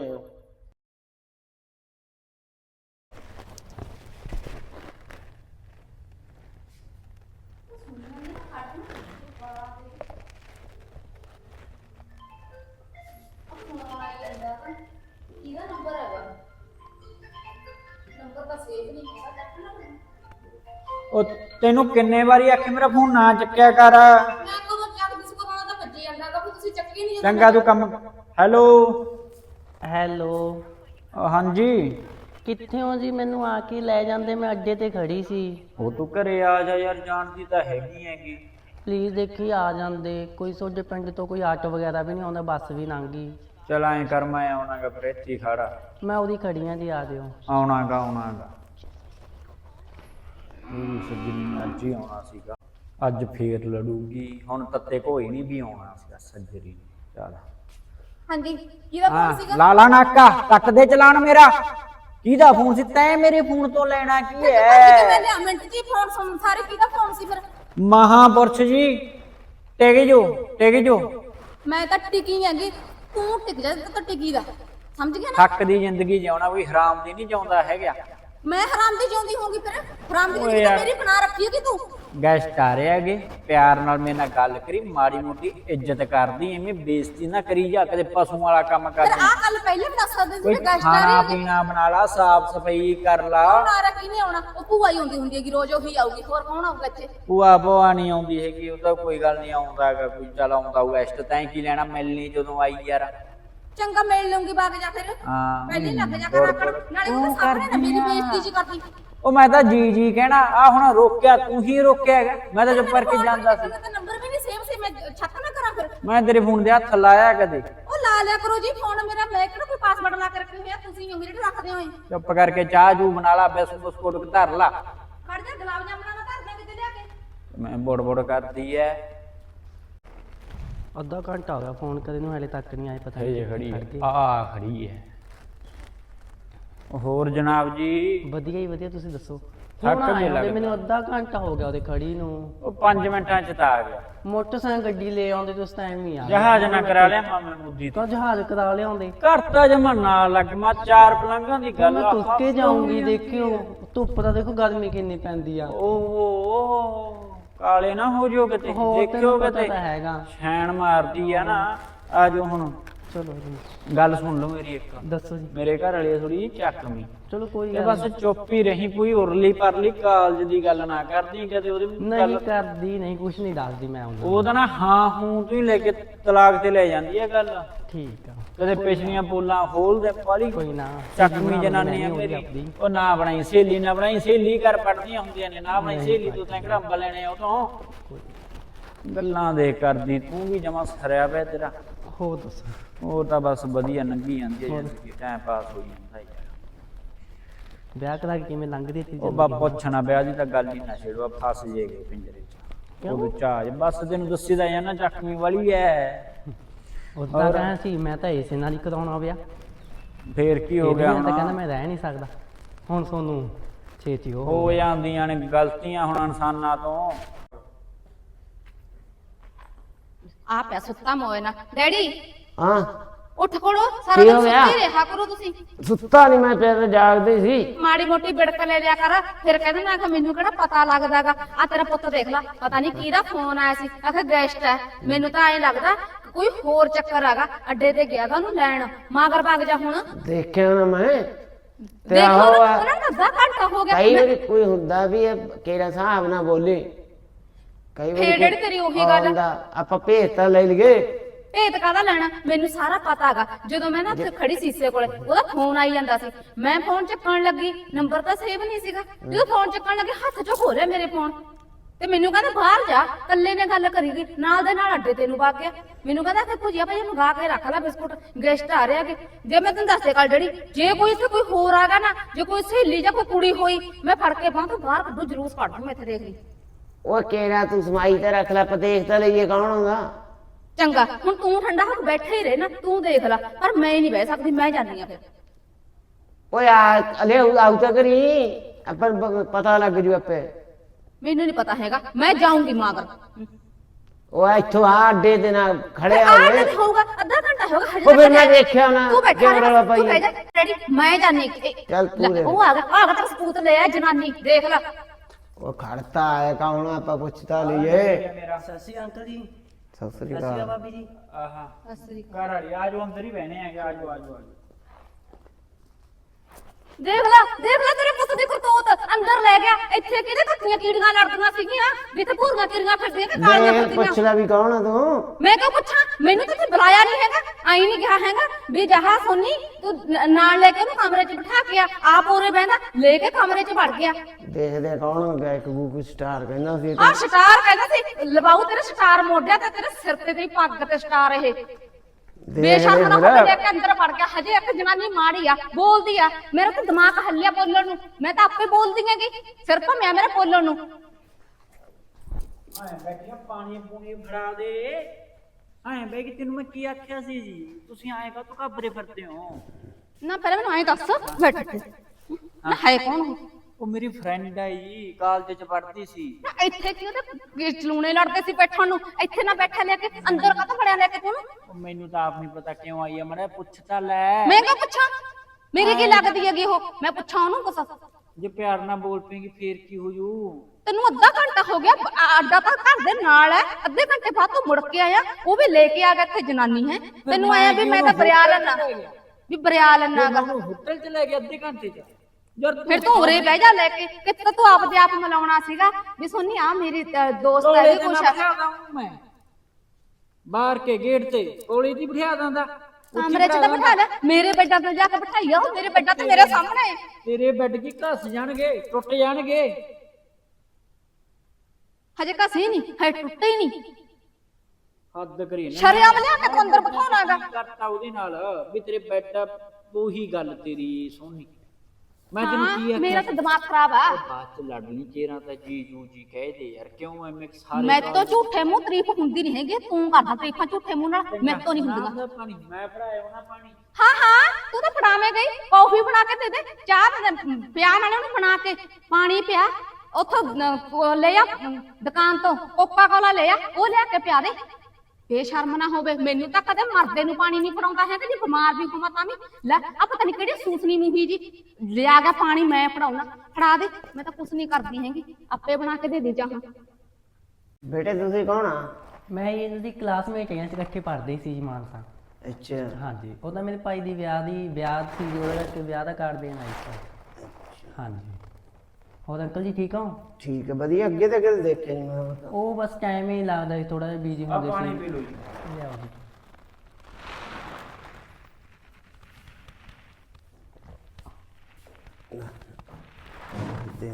ਉਹ ਤੈਨੂੰ ਕਿੰਨੇ ਵਾਰੀ ਆਖੇ ਮੇਰਾ ਫੋਨ ਨਾ ਚੱਕਿਆ ਕਰ। ਮੈਂ ਕਦੋਂ ਚੱਕ ਦਿਸ ਕੋਲ ਤਾਂ ਭੱਜੀ ਜਾਂਦਾ ਗਾ ਵੀ ਤੁਸੀਂ ਚੱਕੀ ਨਹੀਂ ਚੰਗਾ ਤੂੰ ਕੰਮ ਹੈਲੋ। ਹੈਲੋ। ਹਾਂਜੀ। ਕਿੱਥੇ ਹੋ ਜੀ? ਮੈਨੂੰ ਆ ਕੇ ਲੈ ਜਾਂਦੇ ਮੈਂ ਅੱਡੇ ਤੇ ਖੜੀ ਸੀ। ਉਹ ਤੂੰ ਘਰੇ ਆ ਜਾ ਯਾਰ ਜਾਣਦੀ ਤਾਂ ਹੈਗੀ ਹੈਗੀ। ਪਲੀਜ਼ ਦੇਖੀ ਆ ਜਾਂਦੇ। ਕੋਈ ਤੁਹਾਡੇ ਪਿੰਡ ਤੋਂ ਕੋਈ ਆਟੋ ਵਗੈਰਾ ਵੀ ਨਹੀਂ ਆਉਂਦਾ ਬੱਸ ਵੀ ਲੰਘ ਗਈ। ਚਲ ਐਂ ਕਰ ਮੈਂ ਆਉਣਾਗਾ ਫਿਰ ਇੱਥੇ ਹੀ ਖੜਾ। ਮੈਂ ਉਹਦੀ ਖੜੀਆਂ ਜੀ ਆ ਜਿਓ। ਆਉਣਾਗਾ ਆਉਣਾਗਾ। ਮੇਰੀ ਸੱਜਣੀ ਅੱਜ ਹੀ ਆਉਣਾ ਸੀਗਾ। ਅੱਜ ਫੇਰ ਲੜੂਗੀ। ਹੁਣ ਤੱਤੇ ਕੋਈ ਨਹੀਂ ਵੀ ਆਉਣਾ ਸੀਗਾ ਸੱਜਰੀ ਚੱਲ। ਹਾਂਜੀ ਕਿਹਦਾ ਹਾਂ ਫੋਨ ਸੀਗਾ? ਲਾਲਾ ਨਾਕਾ ਕੱਟ ਦੇ ਚਲਾਨ ਮੇਰਾ। ਕਿਹਦਾ ਫੋਨ ਸੀ? ਤੈਂ ਮੇਰੇ ਫੋਨ ਤੋਂ ਲੈਣਾ ਕੀ ਮੈਂ ਹੈ? ਲਿਆ ਮਿੰਟ ਜੀ ਫੋਨ ਸੁਣ ਸਾਰੇ ਕਿਹਦਾ ਫੋਨ ਸੀ ਫਿਰ? ਮਹਾਪੁਰਸ਼ ਜੀ ਟਿਕ ਜੋ ਟਿਕ ਜੋ। ਮੈਂ ਤਾਂ ਟਿਕੀ ਹੈਗੀ ਤੂੰ ਟਿਕ ਜਾ ਤੇ ਤਾਂ ਟਿਕੀ ਦਾ। ਸਮਝ ਗਿਆ ਨਾ? ਹੱਕ ਦੀ ਜ਼ਿੰਦਗੀ ਜਿਉਣਾ ਕੋਈ ਹਰਾਮ ਦੀ ਨਹੀਂ ਜਿਉਂਦਾ ਹੈਗਾ। ਮੈਂ ਹਰਾਮ ਦੀ ਜਿਉਂਦੀ ਹੋਊਗੀ ਫਿਰ? ਹਰਾਮ ਦੀ ਓਏ ਜ਼ਿੰਦਗੀ ਤਾਂ ਯਾਰ। ਮੇਰੀ ਬਣਾ ਰੱਖੀ ਹੈਗੀ ਤੂੰ। ਗੈਸਟ ਆ ਰਹੇ ਹੈਗੇ। ਪਿਆਰ ਨਾਲ ਮੇਰੇ ਨਾਲ ਗੱਲ ਕਰੀ ਮਾੜੀ ਮੋਟੀ ਇੱਜ਼ਤ ਕਰਦੀ ਐਵੇਂ ਬੇਇੱਜ਼ਤੀ ਨਾ ਕਰੀ ਜਾ ਕਦੇ ਪਸ਼ੂ ਵਾਲਾ ਕੰਮ ਫਿਰ ਕਰਦੀ ਆਹ ਗੱਲ ਪਹਿਲੇ ਵੀ ਦੱਸ ਸਕਦੇ ਕੋਈ ਗੈਸਟ ਆ ਖਾਣਾ ਰਹੇ ਨੇ ਪੀਣਾ ਬਣਾ ਲਾ ਸਾਫ਼ ਸਫ਼ਾਈ ਕਰ ਲਾ। ਨਾ ਰੱਖੀ ਨਹੀਂ ਆਉਣਾ। ਉਹ ਭੂਆ ਹੀ ਆਉਂਦੀ ਹੁੰਦੀ ਹੈਗੀ ਰੋਜ਼ ਉਹੀ ਆਊਗੀ। ਹੋਰ ਕੌਣ ਆਊਗਾ ਇੱਥੇ? ਭੂਆ ਭੂਆ ਨਹੀਂ ਆਉਂਦੀ ਹੈਗੀ ਉਹ ਤਾਂ ਕੋਈ ਗੱਲ ਨਹੀਂ ਆਉਂਦਾ ਹੈਗਾ ਕੋਈ ਚੱਲ ਆਉਂਦਾ ਗੈਸਟ ਤੈਂ ਕੀ ਲੈਣਾ ਮਿਲਣੀ ਜਦੋਂ ਆਈ ਯਾਰ। ਚੰਗਾ ਮਿਲ ਲਊਂਗੀ ਬਾਗ ਜਾ ਫਿਰ। ਹਾਂ ਪਹਿਲੇ ਲੱਗ ਜਾ ਕਰ ਆਕੜ ਨਾਲੇ ਉਹਦੇ ਸਾਹਮਣੇ ਨਾ ਮੇਰੀ ਬੇਇੱਜ਼ਤੀ ਜੀ ਕਰਦੀ। ਉਹ ਮੈਂ ਤਾਂ ਜੀ ਜੀ ਕਹਿਣਾ ਆ ਹੁਣ ਰੋਕਿਆ ਤੂੰ ਹੀ ਰੋਕਿਆ ਹੈਗਾ। ਮੈਂ ਤਾਂ ਚੁੱਪ ਕਰਕੇ ਜਾਂਦਾ ਸੀ। ਤਾਂ ਨੰਬਰ ਵੀ ਨਹੀਂ ਸੇਵ ਸੀ। ਮੈਂ ਛੱਤ ਨਾ ਕਰਾਂ ਫਿਰ। ਮੈਂ ਤੇਰੇ ਫੋਨ ਦੇ ਹੱਥ ਲਾਇਆ ਕਦੇ। ਉਹ ਲਾ ਲਿਆ ਕਰੋ ਜੀ ਫੋਨ ਮੇਰਾ। ਮੈਂ ਕਿਹੜਾ ਕੋਈ ਪਾਸਵਰਡ ਲਾ ਕੇ ਰੱਖੇ ਹੋਇਆ ਤੁਸੀਂ ਜਿਹੜੇ ਰੱਖਦੇ ਹੋਏ। ਚੁੱਪ ਕਰਕੇ ਚਾਹ ਜੂ ਬਣਾ ਲਾ ਬਿਸਕੁਟ ਬਿਸਕੁਟ ਧਰ ਲਾ। ਖੜ ਜਾ ਗੁਲਾਬ ਜਾਮਣਾ ਨਾ ਧਰ ਦੇ ਕਿਤੇ ਲਿਆ ਕੇ। ਮੈਂ ਬੋੜ ਬੋੜ ਕਰਦੀ ਐ। ਅੱਧਾ ਘੰਟਾ ਹੋ ਗਿਆ ਫੋਨ ਕਰੇ ਨੂੰ ਹਲੇ ਤੱਕ ਨਹੀਂ ਆਏ ਪਤਾ ਨਹੀਂ ਖੜੀ ਖੜ ਹੈ। ਗਏ। ਆ ਖੜੀ ਹੈ। ਹੋਰ ਜਨਾਬ ਜੀ? ਵਧੀਆ ਹੀ ਵਧੀਆ ਤੁਸੀਂ ਦੱਸੋ? ਥੱਕ ਹੁਣ ਨਹੀਂ ਆਏ ਹੋਗੇ, ਲੱਗਦਾ। ਮੈਨੂੰ ਅੱਧਾ ਘੰਟਾ ਹੋ ਗਿਆ ਉਹਦੇ ਖੜੀ ਨੂੰ। ਉਹ 5 ਮਿੰਟਾਂ ਚ ਤਾਂ ਆ ਗਿਆ। ਮੋਟਰਸਾਈਕਲ ਗੱਡੀ ਲੈ ਆਉਂਦੇ ਤੁਸੀਂ ਟਾਈਮ ਹੀ ਆ ਗਏ। ਜਹਾਜ਼ ਨਾ ਕਰਾ ਲਿਆ ਮਾਮੇ ਮੁੱਦੀ ਤੋਂ। ਤਾਂ ਜਹਾਜ਼ ਕਰਾ ਲਿਆਉਂਦੇ ਘਰ ਤਾਂ ਜਮਾ ਨਾਲ ਲੱਗ ਮਾ ਚਾਰ ਪਲੰਘਾਂ ਦੀ ਤਾਂ ਗੱਲ ਮੈਂ ਆ। ਤੁਰ ਕੇ ਜਾਊਂਗੀ ਦੇਖਿਓ। ਧੁੱਪ ਤਾਂ ਦੇਖੋ ਗਰਮੀ ਕਿੰਨੀ ਪੈਂਦੀ ਆ। ਓਹ। ਕਾਲੇ ਨਾ ਹੋ ਜਾਓ ਕਿਤੇ ਹੋਰ ਦੇਖਿਓ ਪਤਾ ਕਿਤੇ। ਤਾਂ ਹੈਗਾ। ਛੈਣ ਮਾਰਦੀ ਆ ਨਾ ਆਜੋ ਹੁਣ। ਚਲੋ ਜੀ। ਗੱਲ ਸੁਣ ਲਓ ਮੇਰੀ ਇੱਕ। ਦੱਸੋ ਜੀ। ਮੇਰੇ ਘਰ ਵਾਲੀ ਥੋੜੀ ਚੱਕਵੀਂ ਚਲੋ ਕੋਈ ਇਹ ਗੱਲ ਬਸ ਚੁੱਪ ਹੀ ਰਹੀ ਕੋਈ ਉਰਲੀ ਪਰਲੀ ਕਾਲਜ ਦੀ ਗੱਲ ਨਾ ਕਰਦੀ ਕਦੇ ਉਹਦੇ ਨਹੀਂ ਗੱਲ ਕਰਦੀ ਨਹੀਂ ਕੁਛ ਨਹੀਂ ਦੱਸਦੀ ਮੈਂ ਉਹਨੂੰ। ਉਹਦਾ ਨਾ ਹਾਂ ਹੂੰ ਤੋਂ ਹੀ ਲੈ ਕੇ ਤਲਾਕ ਤੇ ਲੈ ਜਾਂਦੀ ਹੈ ਗੱਲ। ਠੀਕ ਆ। ਕਦੇ ਪਿਛਲੀਆਂ ਪੋਲਾਂ ਖੋਲਦੇ ਪਾਲੀ ਕੋਈ ਨਾ। ਚੱਕਵੀਂ ਜਨਾਨੀ ਆ ਮੇਰੀ। ਉਹ ਨਾ ਬਣਾਈ ਸਹੇਲੀ ਨਾ ਬਣਾਈ ਸਹੇਲੀ ਘਰ ਪੜਦੀਆਂ ਹੁੰਦੀਆਂ ਨੇ ਨਾ ਬਣਾਈ ਸਹੇਲੀ ਤੂੰ ਤਾਂ ਕਿਹੜਾ ਅੰਬ ਲੈਣੇ ਉਹ ਤੋਂ। ਗੱਲਾਂ ਦੇ ਕਰਦੀ ਤੂੰ ਵੀ ਜਮਾ ਸਰਿਆ ਪਿਆ ਤੇਰਾ। ਹੋਰ ਦੱਸੋ। ਉਹ ਤਾਂ ਬਸ ਵਧੀਆ ਲੰਘੀ ਜਾਂਦੀ ਹੈ ਜ਼ਿੰਦਗੀ ਟਾਈਮ ਪਾਸ ਹੋ ਜਾਂਦਾ ਯਾਰ ਵਿਆਹ ਕਰਾ ਕੇ ਕਿਵੇਂ ਲੰਘਦੀ ਸੀ ਉਹ ਬਾ ਪੁੱਛਣਾ ਵਿਆਹ ਦੀ ਤਾਂ ਗੱਲ ਹੀ ਨਾ ਛੇੜੋ ਫਸ ਜੇਗੇ ਪਿੰਜਰੇ 'ਚ। ਉਹ ਚਾਜ ਬਸ ਤੈਨੂੰ ਦੱਸੀ ਦਾ ਨਾ ਚੱਕਵੀਂ ਵਾਲੀ ਐ। ਉਦਾਂ ਕਹਿਆ ਸੀ ਮੈਂ ਤਾਂ ਇਸੇ ਨਾਲ ਹੀ ਕਰਾਉਣਾ ਵਿਆਹ ਫੇਰ ਕੀ ਹੋ ਗਿਆ ਤਾਂ ਕਹਿੰਦਾ ਹੁਣ ਮੈਂ ਰਹਿ ਨਹੀਂ ਸਕਦਾ। ਹੁਣ ਤੁਹਾਨੂੰ ਛੇਤੀ ਉਹ ਹੋ ਜਾਂਦੀਆਂ ਨੇ ਗਲਤੀਆਂ ਹੁਣ ਇਨਸਾਨਾਂ ਤੋਂ। ਆ ਪਿਆ ਸੁੱਤਾ ਮੋਏ ਨਾ ਡੈਡੀ ਹਾਂ। ਉੱਠ ਖੜੋ ਸਾਰਾ ਕੀ ਦਿਨ ਹੋ ਗਿਆ? ਸੁੱਤੇ ਰਿਹਾ ਕਰੋ ਤੁਸੀਂ। ਸੁੱਤਾ ਨਹੀਂ ਮੈਂ ਪਿਆ ਤੇ ਜਾਗਦੀ ਸੀ। ਮਾੜੀ ਮੋਟੀ ਬਿੜਕ ਲੈ ਲਿਆ ਕਰ ਫਿਰ ਕਹਿੰਦੇ ਮੈਂ ਕਿ ਮੈਨੂੰ ਕਿਹੜਾ ਪਤਾ ਲੱਗਦਾਗਾ। ਆ ਤੇਰਾ ਪੁੱਤ ਦੇਖ ਲੈ ਪਤਾ ਨਹੀਂ ਕਿਹਦਾ ਫੋਨ ਆਇਆ ਸੀ। ਆਖੇ ਗੈਸਟ ਹੈ। ਮੈਨੂੰ ਤਾਂ ਐਂ ਲੱਗਦਾ ਕਿ ਕੋਈ ਹੋਰ ਚੱਕਰ ਹੈਗਾ ਅੱਡੇ ਤੇ ਗਿਆ ਗਾ ਉਹਨੂੰ ਲੈਣ। ਮਾਗਰ ਭੱਗ ਜਾ ਹੁਣ। ਦੇਖਿਆ ਨਾ ਮੈਂ। ਤੇ ਦੇਖੋ ਆਹੋ ਨਾ, ਆ ਉਹਨਾਂ ਨੂੰ ਅੱਧਾ ਘੰਟਾ ਹੋ ਗਿਆ। ਕਈ ਮੈਂ- ਵਾਰੀ ਕੋਈ ਹੁੰਦਾ ਵੀ ਹੈ ਕਿਹੜਾ ਹਿਸਾਬ ਨਾਲ ਬੋਲੇ। ਕਈ ਫੇਰ ਜਿਹੜੀ ਤੇਰੀ ਉਹੀ ਗੱਲ। ਆਉਂਦਾ, ਆਪਾਂ ਭੇਤ ਤਾਂ ਲੈ ਲਈਏ। ਭੇਤ ਕਾਹਦਾ ਲੈਣਾ? ਮੈਨੂੰ ਸਾਰਾ ਪਤਾ ਹੈਗਾ। ਜਦੋਂ ਮੈਂ ਨਾ ਉੱਥੇ ਖੜੀ ਸੀਸੇ ਕੋਲੇ ਉਹਦਾ ਫੋਨ ਆਈ ਜਾਂਦਾ ਸੀ। ਮੈਂ ਫੋਨ ਚੱਕਣ ਲੱਗੀ ਨੰਬਰ ਤਾਂ ਸੇਵ ਨਹੀਂ ਸੀਗਾ। ਜਦੋਂ ਫੋਨ ਚੱਕਣ ਲੱਗੀ ਹੱਥ ਚੋਂ ਖੋ ਲਿਆ ਮੇਰੇ ਫੋਨ ਤੇ ਮੈਨੂੰ ਕਹਿੰਦਾ ਬਾਹਰ ਜਾ ਕੱਲੇ ਨੇ ਗੱਲ ਕਰੀ ਗਈ। ਨਾਲ ਦੇ ਨਾਲ ਅੱਡੇ ਤੈਨੂੰ ਵਗ ਗਿਆ। ਮੈਨੂੰ ਕਹਿੰਦਾ ਕਿ ਭੁਜੀਆ ਭਾਈ ਨੂੰ ਗਾ ਕੇ ਰੱਖ ਲੈ ਬਿਸਕੁਟ। ਗੈਸਟ ਆ ਰਿਹਾ ਕਿ ਜੇ ਮੈਂ ਤੈਨੂੰ ਦੱਸੇ ਕੱਲ ਡੜੀ ਜੇ ਕੋਈ ਇੱਥੇ ਕੋਈ ਹੋਰ ਆਗਾ ਨਾ ਜੇ ਕੋਈ ਸਹੇਲੀ ਜਾਂ ਕੋਈ ਕੁੜੀ ਹੋਈ ਮੈਂ ਫੜ ਕੇ ਤੋਂ ਬਾਹਰ ਕੱਢੂ ਜਲੂਸ ਕੱਢ ਦੂੰ ਮੈਂ ਇੱਥੇ ਦੇਖ ਲਈ। ਉਹ ਕਿਹੜਾ ਤੂੰ ਸਮਾਈ ਤੇ ਰੱਖ ਲੈ ਦੇਖ ਤਾਂ ਲਈਏ ਕੌਣ ਹੁੰਦਾ ਚੰਗਾ ਹੁਣ ਤੂੰ ਠੰਡਾ ਹੋ ਕੇ ਬੈਠੇ ਹੀ ਰਹਿ ਨਾ ਤੂੰ ਦੇਖ ਲੈ ਪਰ ਮੈਂ ਨਹੀਂ ਬਹਿ ਸਕਦੀ ਮੈਂ ਜਾਂਦੀ ਆ ਫਿਰ। ਓਏ ਆ ਲੈ ਆਉ ਤਾਂ ਕਰੀ ਆਪਾਂ ਨੂੰ ਪ- ਪਤਾ ਲੱਗ ਜੂ ਆਪੇ। ਮੈਨੂੰ ਨਹੀਂ ਪਤਾ ਹੈਗਾ ਮੈਂ ਜਾਊਂਗੀ ਮਾਗਰ। ਉਹ ਇੱਥੋਂ ਆ ਅੱਡੇ ਦੇ ਨਾਲ ਖੜਿਆ ਆ ਹੋਵੇ ਨਹੀਂ ਹੋਊਗਾ ਅੱਧਾ ਘੰਟਾ ਹੋਗਾ ਹਜੇ ਉਹ ਫਿਰ ਤੱਕ ਮੈਂ ਆਇਆ। ਦੇਖਿਆ ਨਾ, ਤੂੰ ਬੈਠਾ ਕਿਉਂ ਰਹਿ ਰੌਲਾ ਪਾਈ ਤੂੰ ਬਹਿ ਜਾ ਡੈਡੀ ਮੈਂ ਜਾਣੀ ਚੱਲ ਤੂੰ। ਉਹ ਆ ਗਿਆ ਆ ਗਿਆ ਤਾਂ ਸਪੂਤ ਲੈ ਆ ਜਨਾਨੀ ਦੇਖ ਲੈ। ਉਹ ਖੜਤਾ ਹੈ ਕੌਣ ਆ, ਆਪਾਂ ਪੁੱਛਤਾ ਲਈਏ। ਮੇਰਾ। ਸਸੀ ਅੰਕਲ ਜੀ। ਸਤਿ ਸ੍ਰੀ ਸਸੀ ਅਕਾਲ ਬਾਬੀ ਜੀ। ਆਹਾ ਸਸਰੀ ਘਰ ਵਾਲੀ ਆਜੋ ਅੰਦਰ ਹੀ ਬਹਿਣੇ ਹੈਗੇ ਆਜੋ ਆਜੋ ਆਜੋ ਦੇਖ ਲੈ ਦੇਖ ਲੈ ਤੇਰੇ ਪੁੱਤ ਦੀ ਕਰਤੂਤ। ਅੰਦਰ ਲੈ ਗਿਆ। ਇੱਥੇ ਕਿਹਦੇ ਕੱਟੀਆਂ ਕੀੜੀਆਂ ਲੜਦੀਆਂ ਸੀਗੀਆਂ? ਜਿੱਥੇ ਭੂਰੀਆਂ ਕੀੜੀਆਂ ਫਿਰਦੀਆਂ ਤੇ ਕਾਲੀਆਂ ਮੈਂ ਫਿਰਦੀਆਂ? ਵੀ ਕੌਣ ਆ ਤੂੰ? ਮੈਂ ਕਿਉਂ ਪੁੱਛਾਂ? ਮੈਨੂੰ ਤਾਂ ਤੇ ਬੁਲਾਇਆ ਨਹੀਂ ਹੈਗਾ। ਆਈ ਨਹੀਂ ਕਿਹਾ ਹੈਗਾ ਵੀ ਜਹਾ ਸੋਨੀ ਤੂੰ ਨ- ਨਾਲ ਲੈ ਕੇ ਉਹਨੂੰ ਕਮਰੇ 'ਚ ਬਿਠਾ ਕੇ ਆ। ਆਪ ਉਰੇ ਬਹਿੰਦਾ ਲੈ ਕੇ ਕਮਰੇ 'ਚ ਵੜ ਗਿਆ। ਦੇਖਦੇ ਕੌਣ ਹੋ ਗਿਆ ਇੱਕ ਗੂਗਲ ਸਟਾਰ ਕਹਿੰਦਾ ਸੀ ਆ ਸਟਾਰ ਕਹਿੰਦਾ ਸੀ ਲਵਾਉ ਤੇਰੇ ਸਟਾਰ ਮੋਢਿਆ ਤੇ ਤੇਰੇ ਸਿਰ ਤੇ ਗਈ ਪੱਗ ਤੇ ਸਟਾਰ ਇਹ। ਬੇਸ਼ਰਮ ਨਾ ਹੋ ਕੇ ਅੰਦਰ ਵੜ ਗਿਆ। ਹਜੇ ਇੱਕ ਜਨਾਨੀ ਮਾੜੀ ਆ ਬੋਲਦੀ ਆ। ਮੇਰਾ ਤਾਂ ਦਿਮਾਗ ਹੱਲਿਆ ਬੋਲਣ ਨੂੰ। ਮੈਂ ਤਾਂ ਆਪੇ ਬੋਲਦੀ ਹੈਗੀ। ਸਿਰ ਭੰਮਿਆ ਮੇਰੇ ਬੋਲਣ ਨੂੰ। ਐ ਬੈਠੀਆਂ ਪਾਣੀ ਪੂਣੀ ਫੜਾ ਦੇ। ਐ ਬੈ ਕਿ ਤੈਨੂੰ ਮੈਂ ਕੀ ਆਖਿਆ ਸੀ ਜੀ? ਤੁਸੀਂ ਆਏ ਕਾ ਤੂੰ ਘਾਬਰੇ ਫਿਰਦੇ ਹੋ? ਨਾ ਪਹਿਲਾਂ ਮੈਨੂੰ ਐਂ ਦੱਸ। ਬੈਠ। ਨਾ ਹੈ ਕੌਣ? ਉਹ? ਮੇਰੀ ਫਰੈਂਡ ਆ ਜੀ ਕਾਲਜ ਚ ਪੜ੍ਹਦੀ ਸੀ। ਇੱਥੇ ਕੀ ਉਹਦੇ ਚਲੂਣੇ ਲੜਦੇ ਸੀ ਬੈਠਣ ਨੂੰ? ਇੱਥੇ ਨਾ ਬੈਠਾ ਲੈ ਕੇ ਅੰਦਰ ਕਾਹਤੋਂ ਫੜਿਆ ਲੈ ਕੇ ਤੂੰ ਉਹ ਮੈਨੂੰ ਤਾਂ ਆਪ ਨਹੀਂ ਪਤਾ ਕਿਉਂ ਆਈ ਆ ਮੜਾ ਪੁੱਛ ਤਾਂ ਲੈ। ਮੈਂ ਕਿਉਂ ਪੁੱਛਾਂ? ਮੇਰੀ ਕੀ ਲੱਗਦੀ ਹੈਗੀ ਉਹ? ਮੈਂ ਪੁੱਛਾਂ ਉਹਨੂੰ ਕੁਛ? ਜੇ ਪਿਆਰ ਨਾਲ ਬੋਲ ਪੇਗੀ ਫੇਰ ਕੀ ਹੋ ਜੂ? ਤੈਨੂੰ ਅੱਧਾ ਘੰਟਾ ਹੋ ਗਿਆ ਬ- ਆ- ਅੱਡਾ ਤਾਂ ਘਰ ਦੇ ਨਾਲ ਹੈ ਅੱਧੇ ਘੰਟੇ ਬਾਅਦ ਤੂੰ ਮੁੜ ਕੇ ਆਇਆ ਉਹ ਵੀ ਲੈ ਕੇ ਆ ਗਿਆ ਇੱਥੇ ਜਨਾਨੀ ਹੈ। ਤੈਨੂੰ ਆਇਆ ਵੀ ਮੈਂ ਤਾਂ ਬਰਿਆ ਲੈਣਾ ਵੀ ਬਰਿਆ ਲੈਣਾ ਗਾ। ਹੋਟਲ ਚ ਲੈ ਗਿਆ ਅੱਧੇ ਘੰਟੇ ਚ? ਯਾਰ ਫਿਰ ਤੂੰ ਉਰੇ ਬਹਿ ਜਾ ਲੈ ਕੇ ਕਿਤੇ ਤੂੰ ਆਪਦੇ ਆਪ ਮਿਲਾਉਣਾ ਸੀਗਾ। ਵੀ ਸੋਨੀ ਆ ਮੇਰੀ ਅ, ਦੋਸਤ ਹੈ ਵੀ ਕੁਛ ਹੈ ਬਿਠਾ ਦਾਂ ਮੈਂ। ਬਾਹਰ ਕੇ ਗੇਟ ਤੇ ਕੋਲੇ ਦੀ ਬਿਠਾ ਦਾਂਦਾ। ਕਮਰੇ 'ਚ ਤਾਂ ਬਿਠਾ ਲੈ ਮੇਰੇ ਬੈੱਡਾਂ ਤੇ ਜਾ ਕੇ ਬਿਠਾਈਆ ਉਹ ਮੇਰੇ ਬੈੱਡਾਂ ਤੇ ਮੇਰੇ ਸਾਹਮਣੇ। ਹੈ। ਤੇਰੇ ਬੈੱਡ ਕੀ ਘਸ ਜਾਣਗੇ ਟੁੱਟ ਜਾਣਗੇ। ਹਜੇ ਕਸੀ ਨਹੀਂ ਹੈ ਟੁੱਟੇ ਹੀ ਨਹੀਂ। ਹੱਦ ਕਰੀ ਨਾ। ਸ਼ਰਿਆਮ ਲਿਆ ਕੇ ਤੂੰ ਅੰਦਰ ਬਿਠਾਉਣਾਗਾ ਕਰਤਾ ਉਹਦੇ ਨਾਲ ਵੀ ਤੇਰੇ ਬੈੱਡ ਉਹੀ ਗੱਲ ਤੇਰੀ ਸੋਹਣੀ ਮੈਂ ਤੈਨੂੰ ਕੀ ਹਾਂ ਮੇਰਾ ਤਾਂ ਦਿਮਾਗ ਖਰਾਬ ਆ। ਬਾਤ ਚ ਲੜ ਲਈ ਚੇਰਾ ਤਾਂ ਜੀ ਜੂ ਜੀ ਕਹਿ ਦੇ ਯਾਰ ਕਿਉਂ ਐਵੇਂ ਸਾਰੇ ਮੈਂ ਤੋਂ ਝੂਠੇ ਮੂੰਹ ਤਾਰੀਫ ਹੁੰਦੀ ਨਹੀਂ ਹੈਗੀ ਤੂੰ ਕਰਦਾ ਤਾਰੀਫਾਂ ਝੂਠੇ ਮੂੰਹ ਨਾਲ ਮੈਂ ਤੋਂ ਨਹੀਂ ਹੁੰਦੀਆਂ ਦਾ ਪਾਣੀ ਮੈਂ ਭਰਾਇਆ ਨਾ ਪਾਣੀ। ਹਾਂ ਹਾਂ ਤੂੰ ਤਾਂ ਫੜਾਵੇਂ ਗਈ ਕੌਫੀ ਬਣਾ ਕੇ ਦੇ ਦੇ ਚਾਹ ਤੇ ਦੇ- ਪਿਆ ਨਾਲੇ ਉਹਨੂੰ ਬਣਾ ਕੇ ਪਾਣੀ ਪਿਆ ਉੱਥੋਂ ਉਹ ਲੈ ਆ ਅਮ, ਦੁਕਾਨ ਤੋਂ ਕੋਕਾ ਕੋਲਾ ਲੈ ਆ ਉਹ ਲਿਆ ਕੇ ਪਿਆ ਦੇ। ਬੇਸ਼ਰਮ ਨਾ ਹੋਵੇ। ਮੈਨੂੰ ਤਾਂ ਕਦੇ ਮਰਦੇ ਨੂੰ ਪਾਣੀ ਨਹੀਂ ਫੜਾਉਂਦਾ ਹੈ ਕਿ ਜੇ। ਬਿਮਾਰ ਵੀ ਹੋਵਾਂ ਤਾਂ ਵੀ। ਲੈ ਆ ਪਤਾ ਨਹੀਂ ਕਿਹੜੀ ਸੂਸਨੀ ਮੂਹੀ ਜੀ। ਲਿਆ ਗਿਆ ਪਾਣੀ ਮੈਂ ਫੜਾਉਣਾ। ਫੜਾ ਦੇ। ਮੈਂ ਤਾਂ ਕੁਛ ਨਹੀਂ ਕਰਦੀ ਹੈਗੀ। ਆਪੇ ਬਣਾ ਕੇ ਦੇ ਦੇ ਚਾਹਾਂ ਬੇਟੇ ਤੁਸੀਂ ਕੌਣ ਆ? ਮੈਂ ਇਹਨਾਂ ਦੀ ਕਲਾਸਮੇਟ ਹਾਂ। ਅਸੀਂ ਇਕੱਠੇ ਪੜ੍ਹਦੇ ਸੀ ਜੀ ਮਾਨਸਾ। ਅੱਛਾ। ਹਾਂਜੀ। ਉਹ ਤਾਂ ਮੇਰੇ ਭਾਈ ਦੀ ਵਿਆਹ ਦੀ ਵਿਆਹ ਸੀ ਉਹਦੇ ਕਰਕੇ ਵਿਆਹ ਦਾ ਕਾਰਡ ਦੇਣ ਆਈ ਸੀ। ਹਾਂਜੀ। ਹੋਰ ਅੰਕਲ ਜੀ ਠੀਕ ਹੋ? ਠੀਕ ਹੈ ਵਧੀਆ। ਅੱਗੇ ਤਾਂ ਕਦੇ ਦੇਖਿਆ ਨਹੀਂ ਮੈਂ। ਉਹ ਬਸ ਟਾਈਮ ਹੀ ਲੱਗਦਾ ਸੀ ਥੋੜਾ ਜਿਹਾ ਬਿਜ਼ੀ ਆ ਹੁੰਦੇ ਪਾਣੀ ਸੀ। ਪੀ ਲਓ ਜੀ। ਲਿਆਓ ਜੀ। ਦੇ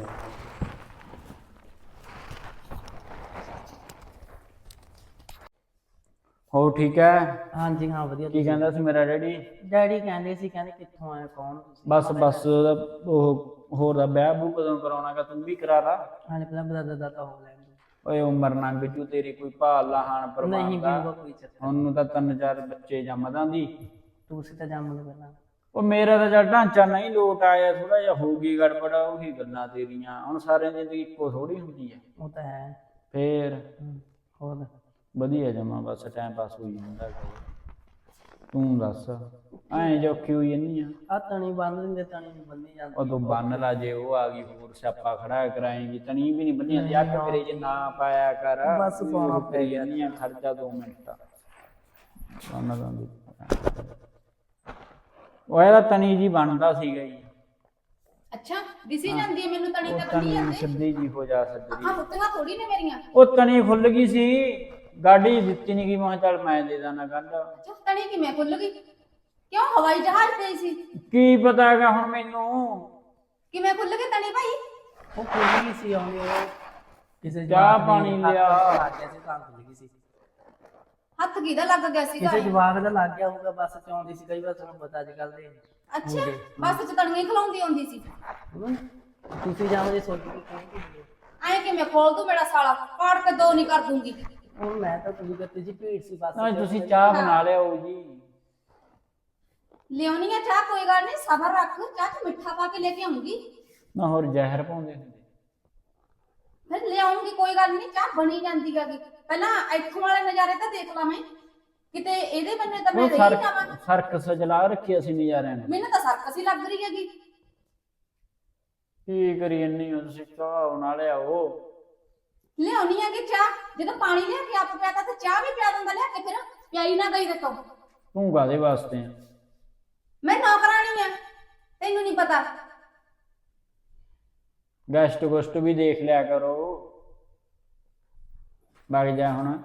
ਹੋ ਠੀਕ ਹੈ? ਹਾਂਜੀ ਹਾਂ ਵਧੀਆ ਕੀ ਕਹਿੰਦਾ ਸੀ ਮੇਰਾ ਡੈਡੀ? ਡੈਡੀ ਕਹਿੰਦੇ ਸੀ ਕਹਿੰਦੇ ਕਿੱਥੋਂ ਆਏ ਕੌਣ ਤੁਸੀਂ? ਬਸ ਬਸ ਉਹਦਾ ਉਹ ਹੋਰ ਦਾ ਵਿਆਹ ਬੂ ਕਦੋਂ ਕਰਾਉਣਾਗਾ ਤੂੰ ਵੀ ਕਰਾ ਲਾ। ਹਾਲੇ ਪਹਿਲਾਂ ਬਦਾਦਾ ਦਾ ਤਾਂ ਹੋ ਲੈਣ ਦਿਓ। ਓਏ ਉਮਰ ਨੰਗ ਜੂ ਤੇਰੀ ਕੋਈ ਭਾਲ ਲਾਹਣ ਪਰਵਾਹ ਨਹੀਂ ਦਾ ਵੀਰੋ ਕੋਈ ਚੱਕਰ ਉਹਨੂੰ ਤਾਂ ਤਿੰਨ ਚਾਰ ਬੱਚੇ ਜੰਮਦਾਂ ਦੀ। ਤੁਸੀਂ ਤਾਂ ਜੰਮ ਲਓ ਪਹਿਲਾਂ। ਉਹ ਮੇਰਾ ਤਾਂ ਜਦ ਢਾਂਚਾ ਨਹੀਂ ਲੋਟ ਆਇਆ ਥੋੜਾ ਜਿਹਾ ਹੋ ਗਈ ਗੜਬੜ ਉਹੀ ਗੱਲਾਂ ਤੇਰੀਆਂ। ਹੁਣ ਸਾਰਿਆਂ ਦੀ ਜ਼ਿੰਦਗੀ ਇੱਕੋ ਥੋੜੀ ਹੁੰਦੀ ਹੈ ਉਹ ਤਾਂ ਹੈ। ਫੇਰ ਹਮ, ਹੋਰ ਵਧੀਆ ਜਮਾ ਬਸ ਟਾਈਮ ਪਾਸ ਹੋਈ ਜਾਂਦਾ ਹੈਗਾ। ਤੂੰ ਦੱਸ। ਐਂ ਜੋਖੀ ਹੋਈ ਜੰਨੀ ਆ? ਆ ਤਣੀ ਬੰਨ ਦਿੰਦੇ ਤਣੀ ਨਹੀਂ ਬੰਨੀ ਜਾਂਦੀ। ਉਦੋਂ ਬੰਨ ਲਾ ਜੇ ਉਹ ਆ ਗਈ ਹੋਰ ਸਿਆਪਾ ਖੜਾ ਕਰਾਏਗੀ। ਤਣੀ ਵੀ ਨਹੀਂ ਬੰਨੀ ਜਾਂਦੀ। ਅੱਖ ਮੇਰੇ ਜੇ ਨਾ ਪਾਇਆ ਕਰ। ਬਸ ਪਾਉਣਾ ਪੈ ਜਾਂਦੀਆਂ ਖਰਚਾ 2 ਮਿੰਟ। ਬੰਨ ਦਾਂਦੀ ਉਹ ਇਹਦਾ ਤਣੀ ਜੀ ਬਣਦਾ ਸੀਗਾ ਜੀ। ਅੱਛਾ ਦਿਸੀ ਜਾਂਦੀ ਹੈ ਮੈਨੂੰ ਤਣੀ ਨਹੀਂ ਤਣੀ ਜਾਂਦੇ। ਸਿੱਧੀ ਜੀ ਹੋ ਜਾ ਸਕਦੀ ਹਾਂ ਮੁੱਤੀਆਂ ਥੋੜੀ ਨੇ ਮੇਰੀਆਂ। ਉਹ ਤਣੀ ਖੁੱਲ ਗਈ ਸੀ। ਗਾਡੀ ਦਿੱਤੀ ਨਹੀਂ ਗਈ ਮੈਂ ਕਿਹਾ ਚੱਲ ਮੈਂ ਦੇ ਦਾਂ ਗੱਲ। ਅੱਛਾ ਤਣੀ ਕਿਵੇਂ ਖੁੱਲ ਗਈ? ਕਿਉਂ ਹਵਾਈ ਜਹਾਜ਼ ਤੇ ਸੀ? ਕੀ ਪਤਾ ਹੈਗਾ ਹੁਣ ਮੈਨੂੰ? ਕਿਵੇਂ ਖੁੱਲ ਗਈ ਤਣੀ ਭਾਈ? ਉਹ ਖੁੱਲ ਗਈ ਸੀ ਆਉਂਦੀ ਉਹ ਕਿਸੇ ਚਾਹ ਪਾਣੀ ਲਿਆ। ਲੱਗ ਗਿਆ ਸੀ ਤਾਂ ਖੁੱਲ ਗਈ ਸੀ। ਹੱਥ ਕਿਹਦਾ ਲੱਗ ਗਿਆ ਸੀਗਾ ਕਿਸੇ ਜਵਾਕ ਦਾ ਲੱਗ ਗਿਆ ਹੋਊਗਾ ਬੱਸ ਚ ਆਉਂਦੀ ਸੀ ਕਈ ਵਾਰ ਤੁਹਾਨੂੰ ਪਤਾ ਅੱਜ ਕੱਲ ਦੇ। ਅੱਛਾ ਬੱਸ ਚ ਤਣੀਆਂ ਹੀ ਖਲਾਉਂਦੀ ਆਉਂਦੀ ਸੀ। ਤੁਸੀਂ ਜਾਓਗੇ ਸੋਚ ਕੇ ਕਹੋਗੇ ਐਂ ਕਿਵੇਂ ਖੋਲ ਦੂੰ ਮੇਰਾ ਸਾਲਾ? ਪਾੜ ਕੇ ਦੋ ਨਹੀਂ ਕਰ ਦੂੰਗੀ। ਹੁਣ ਮੈਂ ਤਾਂ ਤੁਸੀਂ ਕਰਤੇ ਜੀ ਭੀੜ ਸੀ ਬੱਸ। ਨਾ। ਤੁਸੀਂ ਚਾਹ ਬਣਾ ਲਿਆਓ ਜੀ। ਲਿਆਉਣੀ ਆ ਚਾਹ ਕੋਈ ਗੱਲ ਨਹੀਂ ਸਬਰ ਰੱਖ ਚਾਹ ਚ ਮਿੱਠਾ ਪਾ ਕੇ ਲੈ ਕੇ ਆਉਂਗੀ। ਨਾ ਹੋਰ ਜ਼ਹਿਰ ਪਾਉਂਦੇ ਹੁੰਦੇ ਫਿਰ ਲਿਆਉਂਗੀ ਕੋਈ ਗੱਲ ਨਹੀਂ ਚਾਹ ਬਣੀ ਜਾਂਦੀ ਹੈਗੀ ਪਹਿਲਾਂ ਇੱਥੋਂ ਵਾਲੇ ਨਜ਼ਾਰੇ ਤਾਂ ਦੇਖ ਲਾਂ ਮੈਂ। ਕਿਤੇ ਇਹਦੇ ਬੰਨੇ ਤਾਂ ਮੈਂ ਉਹ ਰਹੀ ਸਰਕ ਜਾਵਾਂ। ਸਰਕਸ ਜਲਾ ਰੱਖੀ ਅਸੀਂ ਨਜ਼ਾਰਿਆਂ ਨੂੰ। ਮੈਨੂੰ ਤਾਂ ਸਰਕਸ ਹੀ ਲੱਗ ਰਹੀ ਹੈਗੀ। ਕੀ ਕਰੀ ਇੰਨੀ ਤੁਸੀਂ ਚਾਹ ਬਣਾ ਲਿਆਓ। ਲਿਆਉਣੀ ਹੈਗੀ ਚਾਹ। ਜਦੋਂ ਪਾਣੀ ਲਿਆ ਕੇ ਆਪ ਪਿਆਤਾ ਤੇ ਚਾਹ ਵੀ ਪਿਆ ਦਿੰਦਾ ਲਿਆ ਕੇ ਫਿਰ ਪਿਆਈ ਨਾ ਗਈ ਦੇਖੋ ਤੂੰ। ਕਾਦੇ ਵਾਸਤੇ ਆ? ਮੈਂ ਨੌਕਰਾਣੀ ਆ ਤੈਨੂੰ ਨਹੀਂ ਪਤਾ। ਗੈਸਟ ਗੁਸਟ ਵੀ ਦੇਖ ਲਿਆ ਕਰੋ। ਵਗ ਜਾ ਹੁਣ।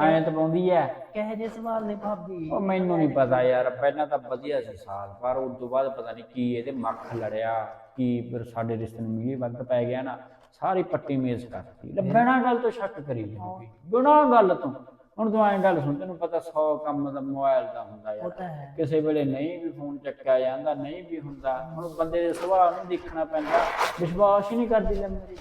ਐਂ ਤਾਂ ਪਾਉਂਦੀ ਐ। ਕਹੇ ਜੇ ਸਵਾਲ ਨੇ ਭਾਬੀ? ਉਹ ਮੈਨੂੰ ਨਹੀਂ ਪਤਾ ਯਾਰ ਪਹਿਲਾਂ ਤਾਂ ਵਧੀਆ ਸੀ ਸਾਲ ਪਰ ਉਸ ਤੋਂ ਬਾਅਦ ਪਤਾ ਨਹੀਂ ਕੀ ਇਹਦੇ ਮੱਖ ਲੜਿਆ ਕੀ ਫਿਰ ਸਾਡੇ ਰਿਸ਼ਤੇ ਨੂੰ ਮੀਂਹ ਵਕਤ ਪੈ ਗਿਆ ਨਾ। ਸਾਰੀ ਪੱਟੀ ਮੇਜ਼ ਕਰਤੀ। ਲੈ ਬਿਨਾਂ ਗੱਲ ਤੋਂ ਸ਼ੱਕ ਕਰੀ ਜਾਂਦੀ ਬਿਨਾਂ ਗੱਲ ਤੋਂ। ਹੁਣ ਤੂੰ ਐਂ ਗੱਲ ਸੁਣ ਤੈਨੂੰ ਪਤਾ 100 ਕੰਮ ਦਾ ਮੋਬਾਈਲ ਦਾ ਹੁੰਦਾ ਯਾਰ। ਤਾਂ ਕਿਸੇ ਵੇਲੇ ਨਹੀਂ ਵੀ ਫੋਨ ਚੱਕਿਆ ਜਾਂਦਾ ਨਹੀਂ ਵੀ ਹੁੰਦਾ। ਹੁਣ ਬੰਦੇ ਦੇ ਸੁਭਾਅ ਨੂੰ ਦੇਖਣਾ ਪੈਂਦਾ। ਵਿਸ਼ਵਾਸ ਹੀ ਨਹੀਂ ਕਰਦੀ ਲੈ ਮੇਰੀ।